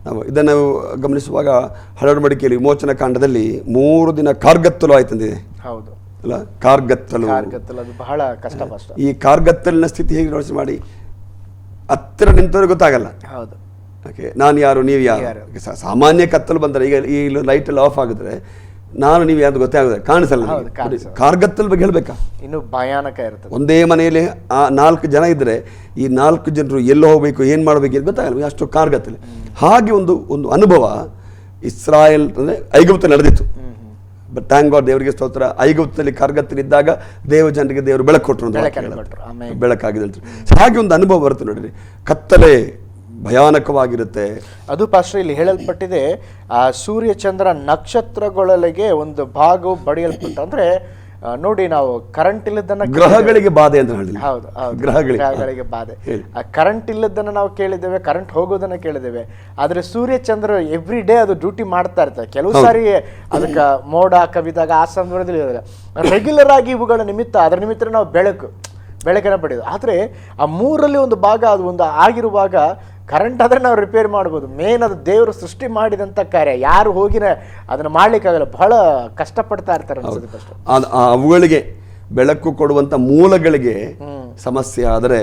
ನಾವು ಇದನ್ನು ಗಮನಿಸುವಾಗ ಹರಡು ಮಡಿಕೆಯಲ್ಲಿ ವಿಮೋಚನ ಕಾಂಡದಲ್ಲಿ ಮೂರು ದಿನ ಕಾರ್ಗತ್ತಲು ಆಯ್ತಂದಿದೆ ಹೌದು. ಅಲ್ಲ ಕಾರ್ಗತ್ತಲು. ಬಹಳ ಕಷ್ಟ ಈ ಕಾರ್ಗತ್ತಲಿನ ಸ್ಥಿತಿ ಹೇಗೆ ಯೋಚನೆ ಮಾಡಿ? ಹತ್ತಿರ ನಿಂತವ್ರಿಗೆ ಗೊತ್ತಾಗಲ್ಲ. ಹೌದು. ಓಕೆ ನಾನು ಯಾರು ನೀವು ಯಾರು? ಸಾಮಾನ್ಯ ಕತ್ತಲು ಬಂದರೆ ಈಗ ಈ ಲೈಟ್ ಎಲ್ಲ ಆಫ್ ಆಗಿದ್ರೆ ನಾನು ನೀವು ಯಾವ್ದು ಗೊತ್ತೇ ಆಗುದಿಲ್ಲ. ಕಾಣಿಸಲ್ಲ. ಕಾರ್ಗತ್ತಲ್ ಬಗ್ಗೆ ಹೇಳ್ಬೇಕಾ? ಇನ್ನು ಭಯಾನಕ ಇರುತ್ತೆ ಒಂದೇ ಮನೆಯಲ್ಲಿ ಆ ನಾಲ್ಕು ಜನ ಇದ್ದರೆ ಈ ನಾಲ್ಕು ಜನರು ಎಲ್ಲೋ ಹೋಗಬೇಕು ಏನು ಮಾಡಬೇಕು ಅಂತ ಗೊತ್ತಾಗಲ್ಲ. ಅಷ್ಟು ಕಾರ್ಗತ್ತಲೆ ಹಾಗೆ ಒಂದು ಒಂದು ಅನುಭವ ಇಸ್ರಾಯೇಲ್ ಅಂದರೆ ಐಗುಪ್ತ ನಡೆದಿತ್ತು. ಬಟ್ ಥ್ಯಾಂಕ್ ಗಾಡ್ ದೇವರಿಗೆ ಸ್ತೋತ್ರ. ಐಗುಪ್ತದಲ್ಲಿ ಕಾರ್ಗತ್ತಲಿದ್ದಾಗ ದೇವ ಜನರಿಗೆ ದೇವರು ಬೆಳಕು ಕೊಟ್ಟರು ಅಂತ ಬೆಳಕಾಗಿದೆ ಹಾಗೆ ಒಂದು ಅನುಭವ ಬರುತ್ತೆ ನೋಡಿರಿ. ಕತ್ತಲೆ ಭಯಾನಕವಾಗಿರುತ್ತೆ. ಅದು ಪಾಸ್ಟರ್ ಇಲ್ಲಿ ಹೇಳಲ್ಪಟ್ಟಿದೆ ಆ ಸೂರ್ಯ ಚಂದ್ರ ನಕ್ಷತ್ರಗಳೊಳಗೆ ಒಂದು ಭಾಗವು ಬಡಿಯಲ್ಪಟ್ಟ ಅಂದ್ರೆ ನೋಡಿ ನಾವು ಕರೆಂಟ್ ಇಲ್ಲದನ್ನ ಗ್ರಹಗಳಿಗೆ ಬಾಧೆ ಅಂತ ಹೇಳಿದ್ವಿ. ಹೌದು ಹೌದು. ಗ್ರಹಗಳಿಗೆ. ಬಾಧೆ. ಆ ಕರೆಂಟ್ ಇಲ್ಲದನ್ನ ನಾವು ಕೇಳಿದ್ದೇವೆ ಕರೆಂಟ್ ಹೋಗೋದನ್ನ ಕೇಳಿದ್ದೇವೆ. ಆದ್ರೆ ಸೂರ್ಯ ಚಂದ್ರ ಎವ್ರಿ ಡೇ ಅದು ಡ್ಯೂಟಿ ಮಾಡ್ತಾ ಇರ್ತಾರೆ. ಕೆಲವು ಸಾರಿ ಅದಕ್ಕೆ ಮೋಡ ಕವಿದಾಗ ಆ ಸಂದರ್ಭದಲ್ಲಿ ರೆಗ್ಯುಲರ್ ಆಗಿ ಇವುಗಳ ನಿಮಿತ್ತ ಅದರ ನಿಮಿತ್ತ ನಾವು ಬೆಳಕು ಬೆಳಕನ್ನ ಪಡೆಯೋದು ಆದರೆ ಆ ಮೂರಲ್ಲಿ ಒಂದು ಭಾಗ ಅದು ಒಂದು ಆಗಿರುವಾಗ ಕರೆಂಟ್ ಆದ್ರೆ ನಾವು ರಿಪೇರ್ ಮಾಡ್ಬೋದು. ಮೇನ್ ಅದು ದೇವರು ಸೃಷ್ಟಿ ಮಾಡಿದಂಥ ಕಾರ್ಯ. ಯಾರು ಹೋಗಿನ ಅದನ್ನ ಮಾಡಲಿಕ್ಕಾಗಲ್ಲ. ಬಹಳ ಕಷ್ಟಪಡ್ತಾ ಇರ್ತಾರೆ ಕಷ್ಟ ಅವುಗಳಿಗೆ ಬೆಳಕು ಕೊಡುವಂತ ಮೂಲಗಳಿಗೆ ಸಮಸ್ಯೆ ಆದರೆ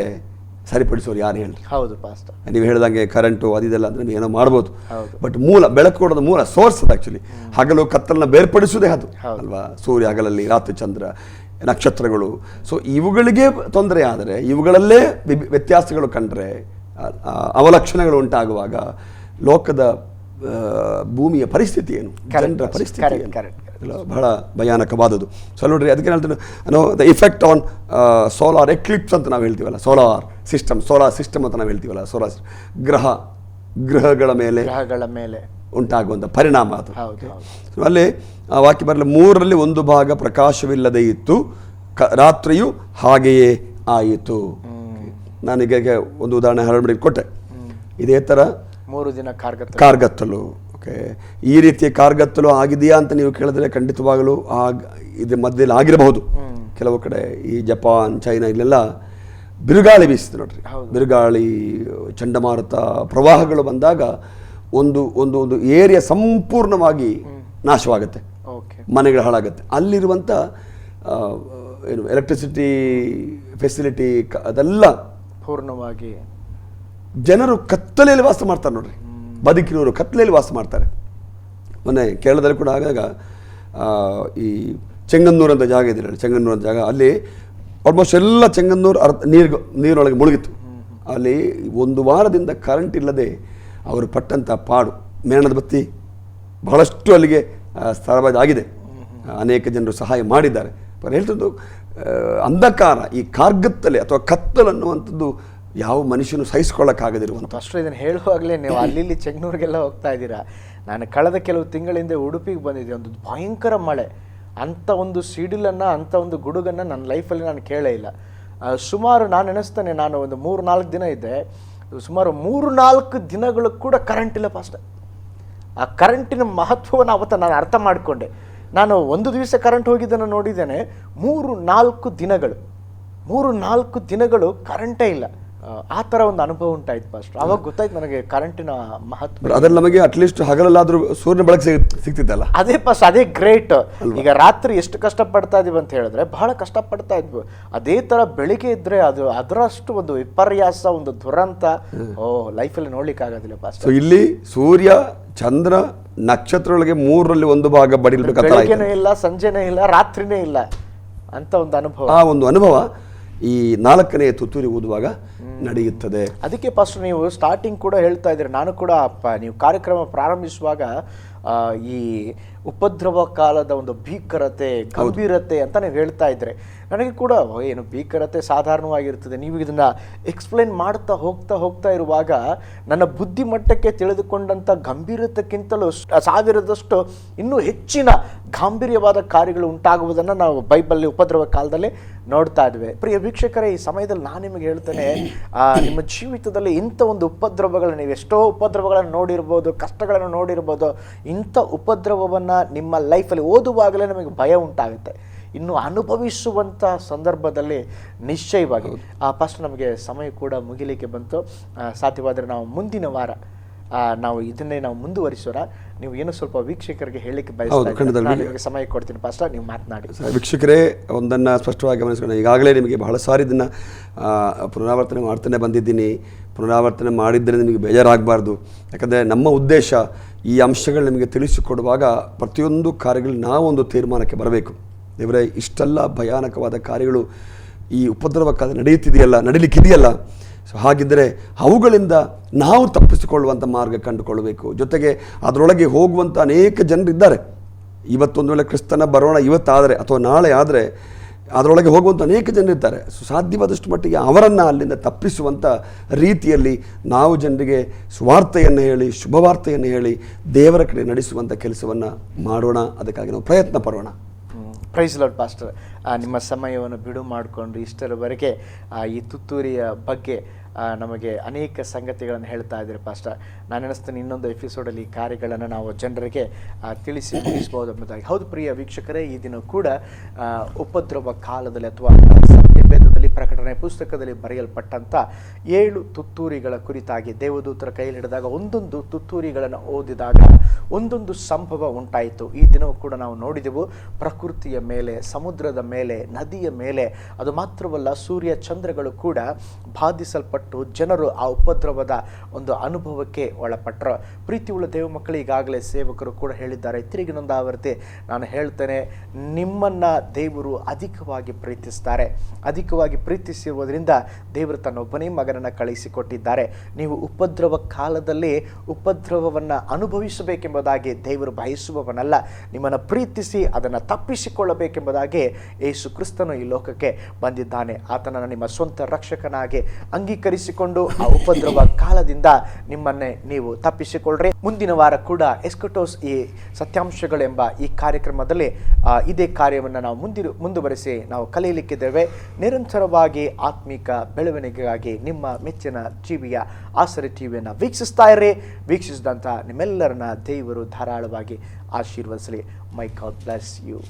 ಸರಿಪಡಿಸೋರು ಯಾರು ಹೇಳಿ? ಹೌದು ಪಾಸ್ಟರ್ ನೀವು ಹೇಳಿದಂಗೆ ಕರೆಂಟು ಅದಿದೆಲ್ಲ ಅಂದ್ರೆ ನೀವು ಏನೋ ಮಾಡ್ಬೋದು ಬಟ್ ಮೂಲ ಬೆಳಕು ಕೊಡೋದು ಮೂಲ ಸೋರ್ಸ್ ಅದು ಆ್ಯಕ್ಚುಲಿ ಹಗಲು ಕತ್ತಲನ್ನ ಬೇರ್ಪಡಿಸೋದೇ ಅದು. ಅಲ್ವಾ? ಸೂರ್ಯ ಹಗಲಲ್ಲಿ ರಾತ್ರಿ ಚಂದ್ರ ನಕ್ಷತ್ರಗಳು. ಸೊ ಇವುಗಳಿಗೆ ತೊಂದರೆ ಆದರೆ ಇವುಗಳಲ್ಲೇ ವ್ಯತ್ಯಾಸಗಳು ಕಂಡ್ರೆ ಅವಲಕ್ಷಣಗಳು ಉಂಟಾಗುವಾಗ ಲೋಕದ ಭೂಮಿಯ ಪರಿಸ್ಥಿತಿ ಏನು? ಜನರ ಪರಿಸ್ಥಿತಿ? ಬಹಳ ಭಯಾನಕವಾದದ್ದು. ಸೊ ನೋಡ್ರಿ ಅದಕ್ಕೆ ಹೇಳ್ತೀನಿ? Know the effect on solar eclipse ಅಂತ ನಾವು ಹೇಳ್ತೀವಲ್ಲ ಸೋಲಾರ್ ಸಿಸ್ಟಮ್ ಸೋಲಾರ್ ಸಿಸ್ಟಮ್ ಅಂತ ನಾವು ಹೇಳ್ತೀವಲ್ಲ ಸೋಲಾರ್ ಗ್ರಹ ಗ್ರಹಗಳ ಮೇಲೆ ಗ್ರಹಗಳ ಮೇಲೆ. ಉಂಟಾಗುವಂಥ ಪರಿಣಾಮ ಅದು. So, ಅಲ್ಲಿ ಆ ವಾಕ್ಯ ಬರಲಿ ಮೂರರಲ್ಲಿ ಒಂದು ಭಾಗ ಪ್ರಕಾಶವಿಲ್ಲದೆ ಇತ್ತು ಕ ರಾತ್ರಿಯು ಹಾಗೆಯೇ ಆಯಿತು. ನಾನೀಗ ಈಗ ಒಂದು ಉದಾಹರಣೆ ಹರಡ್ಬಿಡಿ ಕೊಟ್ಟೆ. ಇದೇ ಥರ ಮೂರು ದಿನ ಕಾರ್ಗತ್ತಲು ಕಾರ್ಗತ್ತಲು ಓಕೆ ಈ ರೀತಿಯ ಕಾರ್ಗತ್ತಲು ಆಗಿದೆಯಾ ಅಂತ ನೀವು ಕೇಳಿದ್ರೆ ಖಂಡಿತವಾಗಲೂ ಆಗ ಇದ್ರ ಮಧ್ಯದಲ್ಲಿ ಆಗಿರಬಹುದು. ಕೆಲವು ಕಡೆ ಈ ಜಪಾನ್ ಚೈನಾ ಇಲ್ಲೆಲ್ಲ ಬಿರುಗಾಳಿ ಬೀಸಿದೆ ನೋಡ್ರಿ. ಬಿರುಗಾಳಿ ಚಂಡಮಾರುತ ಪ್ರವಾಹಗಳು ಬಂದಾಗ ಒಂದು ಒಂದು ಒಂದು ಏರಿಯಾ ಸಂಪೂರ್ಣವಾಗಿ ನಾಶವಾಗುತ್ತೆ. ಓಕೆ ಮನೆಗಳು ಹಾಳಾಗುತ್ತೆ. ಅಲ್ಲಿರುವಂಥ ಏನು ಎಲೆಕ್ಟ್ರಿಸಿಟಿ ಫೆಸಿಲಿಟಿ ಅದೆಲ್ಲ ಪೂರ್ಣವಾಗಿ ಜನರು ಕತ್ತಲೆಯಲ್ಲಿ ವಾಸ ಮಾಡ್ತಾರೆ ನೋಡ್ರಿ. ಬದುಕಿನವರು ಕತ್ತಲೆಯಲ್ಲಿ ವಾಸ ಮಾಡ್ತಾರೆ. ಮೊನ್ನೆ ಕೇರಳದಲ್ಲಿ ಕೂಡ ಆಗಾಗ ಈ ಚೆಂಗನ್ನೂರು ಅಂತ ಜಾಗ ಇದೆ ಚೆಂಗನ್ನೂರು ಅಂತ ಜಾಗ. ಅಲ್ಲಿ ಆಲ್ಮೋಸ್ಟ್ ಎಲ್ಲ ಚೆಂಗನ್ನೂರು ಅರ್ಧ ನೀರು ನೀರೊಳಗೆ ಮುಳುಗಿತ್ತು. ಅಲ್ಲಿ ಒಂದು ವಾರದಿಂದ ಕರೆಂಟ್ ಇಲ್ಲದೆ ಅವರು ಪಟ್ಟಂಥ ಪಾಡು ಮೇಣದ ಬತ್ತಿ ಬಹಳಷ್ಟು ಅಲ್ಲಿಗೆ ಸ್ಥಳವಾಗಿ ಸ್ಥಳವಾದ ಆಗಿದೆ ಅನೇಕ ಜನರು ಸಹಾಯ ಮಾಡಿದ್ದಾರೆ. ಹೇಳ್ತಿದ್ದು ಅಂಧಕಾರ ಈ ಕಾರ್ಗತ್ತಲೆ ಅಥವಾ ಕತ್ತಲು ಅನ್ನುವಂಥದ್ದು ಯಾವ ಮನುಷ್ಯನು ಸಹಿಸ್ಕೊಳ್ಳೋಕ್ಕಾಗದಿರುವಂಥ ಅಷ್ಟು ಇದನ್ನು ಹೇಳುವಾಗಲೇ ನೀವು ಅಲ್ಲಿ ಇಲ್ಲಿ ಚೆಂಗ್ನೂರಿಗೆಲ್ಲ ಹೋಗ್ತಾ ಇದ್ದೀರಾ? ನಾನು ಕಳೆದ ಕೆಲವು ತಿಂಗಳಿಂದ ಉಡುಪಿಗೆ ಬಂದಿದ್ದೆ. ಒಂದು ಭಯಂಕರ ಮಳೆ. ಅಂಥ ಒಂದು ಸಿಡಿಲನ್ನು, ಅಂಥ ಒಂದು ಗುಡುಗನ್ನು ನನ್ನ ಲೈಫಲ್ಲಿ ನಾನು ಕೇಳೇ ಇಲ್ಲ. ಸುಮಾರು ನಾನು ಎನಿಸ್ತೇನೆ ನಾನು ಒಂದು ಮೂರು ನಾಲ್ಕು ದಿನ ಇದ್ದೆ. ಸುಮಾರು ಮೂರು ನಾಲ್ಕು ದಿನಗಳು ಕೂಡ ಕರೆಂಟ್ ಇಲ್ಲ ಫಾಸ್ಟ್ ಆ ಕರೆಂಟಿನ ಮಹತ್ವವನ್ನು ಅವತ್ತು ನಾನು ಅರ್ಥ ಮಾಡಿಕೊಂಡೆ. ನಾನು ಒಂದು ದಿವಸ ಕರೆಂಟ್ ಹೋಗಿದ್ದನ್ನು ನೋಡಿದ್ದೇನೆ ಮೂರು ನಾಲ್ಕು ದಿನಗಳು. ಮೂರು ನಾಲ್ಕು ದಿನಗಳು ಕರೆಂಟೇ ಇಲ್ಲ. ಆ, ಥರ ಒಂದು ಅನುಭವ ಉಂಟಾಯ್ತು ಫಸ್ಟ್ ಅವಾಗ ಗೊತ್ತಾಯ್ತು ನನಗೆ ಕರೆಂಟಿನ ಮಹತ್ವ. ಅದ್ರಲ್ಲಿ ನಮಗೆ ಅಟ್ಲೀಸ್ಟ್ ಹಗಲಲ್ಲಾದ್ರೂ ಸೂರ್ಯನ ಬೆಳಕು ಸಿಗ್- ಸಿಗ್ತಿತ್ತಲ್ಲ? ಅದೇ ಫಸ್ಟ್ ಅದೇ ಗ್ರೇಟ್ ಈಗ ರಾತ್ರಿ ಎಷ್ಟು ಕಷ್ಟಪಡ್ತಾ ಇದೀವಿ ಅಂತ ಹೇಳಿದ್ರೆ ಬಹಳ ಕಷ್ಟಪಡ್ತಾ ಇದ್ವಿ. ಅದೇ ತರ ಬೆಳಿಗ್ಗೆ ಇದ್ರೆ ಅದು ಅದರಷ್ಟು ಒಂದು ವಿಪರ್ಯಾಸ ಒಂದು ದುರಂತ ಓ ಲೈಫಲ್ಲಿ ನೋಡ್ಲಿಕ್ಕೆ ಆಗೋದಿಲ್ಲ ಫಸ್ಟ್ ಸೊ ಇಲ್ಲಿ ಸೂರ್ಯ ಚಂದ್ರ ನಕ್ಷತ್ರಗಳಿಗೆ ಮೂರರಲ್ಲಿ ಒಂದು ಭಾಗ ಬಡಿಲ್ಬೇಕಾಗ್ತದೆ ಬೆಳಿಗ್ಗೆನೂ ಇಲ್ಲ ಸಂಜೆನೇ ಇಲ್ಲ ರಾತ್ರಿನೇ ಇಲ್ಲ ಅಂತ ಒಂದು ಅನುಭವ. ಆ ಒಂದು ಅನುಭವ ಈ ನಾಲ್ಕನೇ ತುತ್ತೂರಿ ಊದುವಾಗ ನಡೆಯುತ್ತದೆ. ಅದಕ್ಕೆ ಫಸ್ಟ್ ನೀವು ಸ್ಟಾರ್ಟಿಂಗ್ ಕೂಡ ಹೇಳ್ತಾ ಇದ್ದೀರಿ. ನಾನು ಕೂಡ ಪ- ನೀವು ಕಾರ್ಯಕ್ರಮ ಪ್ರಾರಂಭಿಸುವಾಗ ಈ ಉಪದ್ರವ ಕಾಲದ ಒಂದು ಭೀಕರತೆ ಗಂಭೀರತೆ ಅಂತ ನೀವು ಹೇಳ್ತಾ ಇದ್ರೆ ನನಗೆ ಕೂಡ ಏನು ಭೀಕರತೆ ಸಾಧಾರಣವಾಗಿರ್ತದೆ ನೀವು ಇದನ್ನ ಎಕ್ಸ್ಪ್ಲೈನ್ ಮಾಡ್ತಾ ಹೋಗ್ತಾ ಹೋಗ್ತಾ ಇರುವಾಗ ನನ್ನ ಬುದ್ಧಿಮಟ್ಟಕ್ಕೆ ತಿಳಿದುಕೊಂಡಂಥ ಗಂಭೀರತೆಗಿಂತಲೂ ಸಾವಿರದಷ್ಟು ಇನ್ನೂ ಹೆಚ್ಚಿನ ಗಾಂಭೀರ್ಯವಾದ ಕಾರ್ಯಗಳು ಉಂಟಾಗುವುದನ್ನು ನಾವು ಬೈಬಲ್ಲಿ ಉಪದ್ರವ ಕಾಲದಲ್ಲಿ ನೋಡ್ತಾ ಇದ್ವಿ. ಪ್ರಿಯ ವೀಕ್ಷಕರೇ, ಈ ಸಮಯದಲ್ಲಿ ನಾನು ನಿಮಗೆ ಹೇಳ್ತೇನೆ ನಿಮ್ಮ ಜೀವಿತದಲ್ಲಿ ಇಂಥ ಒಂದು ಉಪದ್ರವಗಳನ್ನು, ನೀವು ಎಷ್ಟೋ ಉಪದ್ರವಗಳನ್ನು ನೋಡಿರ್ಬೋದು, ಕಷ್ಟಗಳನ್ನು ನೋಡಿರ್ಬೋದು, ಇಂಥ ಉಪದ್ರವವನ್ನು ನಿಮ್ಮ ಲೈಫಲ್ಲಿ ಓದುವಾಗಲೇ ನಮಗೆ ಭಯ ಉಂಟಾಗುತ್ತೆ. ಇನ್ನು ಅನುಭವಿಸುವಂಥ ಸಂದರ್ಭದಲ್ಲಿ ನಿಶ್ಚಯವಾಗಿ ಆ ಫಸ್ಟ್ ನಮಗೆ ಸಮಯ ಕೂಡ ಮುಗಿಲಿಕ್ಕೆ ಬಂತು. ಸಾಧ್ಯವಾದರೆ ನಾವು ಮುಂದಿನ ವಾರ ನಾವು ಇದನ್ನೇ ನಾವು ಮುಂದುವರಿಸೋಣ. ನೀವು ಏನು ಸ್ವಲ್ಪ ವೀಕ್ಷಕರಿಗೆ ಹೇಳಿಕ್ಕೆ ಬಯಸ್ತಾ ಸಮಯ ಕೊಡ್ತೀನಿ ಫಸ್ಟ್ ನೀವು ಮಾತನಾಡಿ. ವೀಕ್ಷಕರೇ ಒಂದನ್ನು ಸ್ಪಷ್ಟವಾಗಿ ಗಮನಿಸ್ಕೊಂಡು ಈಗಾಗಲೇ ನಿಮಗೆ ಬಹಳ ಸಾರಿ ಇದನ್ನು ಪುನರಾವರ್ತನೆ ಮಾಡ್ತಾನೆ ಬಂದಿದ್ದೀನಿ. ಪುನರಾವರ್ತನೆ ಮಾಡಿದ್ದರೆ ನಿಮಗೆ ಬೇಜಾರಾಗಬಾರ್ದು. ಯಾಕಂದರೆ ನಮ್ಮ ಉದ್ದೇಶ ಈ ಅಂಶಗಳು ನಿಮಗೆ ತಿಳಿಸಿಕೊಡುವಾಗ ಪ್ರತಿಯೊಂದು ಕಾರ್ಯಗಳು ನಾವೊಂದು ತೀರ್ಮಾನಕ್ಕೆ ಬರಬೇಕು. ದೇವರೇ ಇಷ್ಟೆಲ್ಲ ಭಯಾನಕವಾದ ಕಾರ್ಯಗಳು ಈ ಉಪದ್ರವ ಕಾಲ ನಡೆಯುತ್ತಿದೆಯಲ್ಲ ನಡೀಲಿಕ್ಕಿದೆಯಲ್ಲ ಸೊ ಹಾಗಿದ್ದರೆ ಅವುಗಳಿಂದ ನಾವು ತಪ್ಪಿಸಿಕೊಳ್ಳುವಂಥ ಮಾರ್ಗ ಕಂಡುಕೊಳ್ಳಬೇಕು. ಜೊತೆಗೆ ಅದರೊಳಗೆ ಹೋಗುವಂಥ ಅನೇಕ ಜನರಿದ್ದಾರೆ ಇವತ್ತೊಂದು ವೇಳೆ ಕ್ರಿಸ್ತನ ಬರೋಣ ಇವತ್ತಾದರೆ ಅಥವಾ ನಾಳೆ ಆದರೆ ಅದರೊಳಗೆ ಹೋಗುವಂಥ ಅನೇಕ ಜನರಿದ್ದಾರೆ ಸೊ ಸಾಧ್ಯವಾದಷ್ಟು ಮಟ್ಟಿಗೆ ಅವರನ್ನು ಅಲ್ಲಿಂದ ತಪ್ಪಿಸುವಂಥ ರೀತಿಯಲ್ಲಿ ನಾವು ಜನರಿಗೆ ಸುವಾರ್ತೆಯನ್ನು ಹೇಳಿ, ಶುಭವಾರ್ತೆಯನ್ನು ಹೇಳಿ ದೇವರ ಕಡೆ ನಡೆಸುವಂಥ ಕೆಲಸವನ್ನು ಮಾಡೋಣ. ಅದಕ್ಕಾಗಿ ನಾವು ಪ್ರಯತ್ನ ಪಡೋಣ. ಪ್ರೈಸ್ ಲಾರ್ಡ್ ಪಾಸ್ಟರ್ ನಿಮ್ಮ ಸಮಯವನ್ನು ಬಿಡು ಮಾಡಿಕೊಂಡು ಇಷ್ಟರವರೆಗೆ ಈ ತುತ್ತೂರಿಯ ಬಗ್ಗೆ ನಮಗೆ ಅನೇಕ ಸಂಗತಿಗಳನ್ನು ಹೇಳ್ತಾ ಇದ್ದೀರಿ ಪಾಸ್ಟರ್ ನಾನು ಅನಿಸ್ತೇನೆ ಇನ್ನೊಂದು ಎಪಿಸೋಡಲ್ಲಿ ಈ ಕಾರ್ಯಗಳನ್ನು ನಾವು ಜನರಿಗೆ ತಿಳಿಸಿ ತಿಳಿಸಬಹುದು ಎಂಬುದಾಗಿ. ಹೌದು, ಪ್ರಿಯ ವೀಕ್ಷಕರೇ, ಈ ದಿನ ಕೂಡ ಉಪದ್ರವ ಕಾಲದಲ್ಲಿ ಅಥವಾ ಪ್ರಕಟಣೆ ಪುಸ್ತಕದಲ್ಲಿ ಬರೆಯಲ್ಪಟ್ಟಂಥ ಏಳು ತುತ್ತೂರಿಗಳ ಕುರಿತಾಗಿ ದೇವದೂತರ ಕೈಯಲ್ಲಿ ಹಿಡಿದಾಗ ಒಂದೊಂದು ತುತ್ತೂರಿಗಳನ್ನು ಓದಿದಾಗ ಒಂದೊಂದು ಸಂಭವ ಉಂಟಾಯಿತು. ಈ ದಿನವೂ ಕೂಡ ನಾವು ನೋಡಿದೆವು. ಪ್ರಕೃತಿಯ ಮೇಲೆ, ಸಮುದ್ರದ ಮೇಲೆ, ನದಿಯ ಮೇಲೆ, ಅದು ಮಾತ್ರವಲ್ಲ ಸೂರ್ಯ ಚಂದ್ರಗಳು ಕೂಡ ಬಾಧಿಸಲ್ಪಟ್ಟು ಜನರು ಆ ಉಪದ್ರವದ ಒಂದು ಅನುಭವಕ್ಕೆ ಒಳಪಟ್ಟರು. ಪ್ರೀತಿ ಉಳ್ಳ ದೇವ ಮಕ್ಕಳು ಈಗಾಗಲೇ ಸೇವಕರು ಕೂಡ ಹೇಳಿದ್ದಾರೆ. ತಿರುಗಿ ನೊಂದಾವರ್ತಿ ನಾನು ಹೇಳ್ತೇನೆ, ನಿಮ್ಮನ್ನ ದೇವರು ಅಧಿಕವಾಗಿ ಪ್ರೀತಿಸ್ತಾರೆ. ಅಧಿಕವಾಗಿ ಪ್ರೀತಿಸಿರುವುದರಿಂದ ದೇವರು ತನ್ನೊಬ್ಬನೇ ಮಗನನ್ನು ಕಳಿಸಿಕೊಟ್ಟಿದ್ದಾರೆ ನೀವು ಉಪದ್ರವ ಕಾಲದಲ್ಲಿ ಉಪದ್ರವವನ್ನು ಅನುಭವಿಸಬೇಕೆಂಬುದಾಗಿ ದೇವರು ಬಯಸುವವನಲ್ಲ. ನಿಮ್ಮನ್ನು ಪ್ರೀತಿಸಿ ಅದನ್ನು ತಪ್ಪಿಸಿಕೊಳ್ಳಬೇಕೆಂಬುದಾಗಿ ಯೇಸು ಕ್ರಿಸ್ತನು ಈ ಲೋಕಕ್ಕೆ ಬಂದಿದ್ದಾನೆ. ಆತನನ್ನು ನಿಮ್ಮ ಸ್ವಂತ ರಕ್ಷಕನಾಗಿ ಅಂಗೀಕರಿಸಿಕೊಂಡು ಆ ಉಪದ್ರವ ಕಾಲದಿಂದ ನಿಮ್ಮನ್ನೇ ನೀವು ತಪ್ಪಿಸಿಕೊಳ್ಳ್ರಿ. ಮುಂದಿನ ವಾರ ಕೂಡ ಎಸ್ಕಟೋಸ್ ಈ ಸತ್ಯಾಂಶಗಳೆಂಬ ಈ ಕಾರ್ಯಕ್ರಮದಲ್ಲಿ ಇದೇ ಕಾರ್ಯವನ್ನು ನಾವು ಮುಂದಿರು, ಮುಂದುವರೆಸಿ ನಾವು ಕಲಿಯಲಿಕ್ಕಿದ್ದೇವೆ. ನಿರಂತರವಾಗಿ ಆತ್ಮಿಕ ಬೆಳವಣಿಗೆಗಾಗಿ ನಿಮ್ಮ ಮೆಚ್ಚಿನ ಟಿವಿಯ ಆಸರೆ ಟಿವಿಯನ್ನು ವೀಕ್ಷಿಸ್ತಾ ಇರ್ರಿ ವೀಕ್ಷಿಸಿದಂಥ ನಿಮ್ಮೆಲ್ಲರನ್ನ ದೇವರು ಧಾರಾಳವಾಗಿ ಆಶೀರ್ವದಿಸಲಿ. ಮೈ ಗಾಡ್ ಬ್ಲೆಸ್ ಯು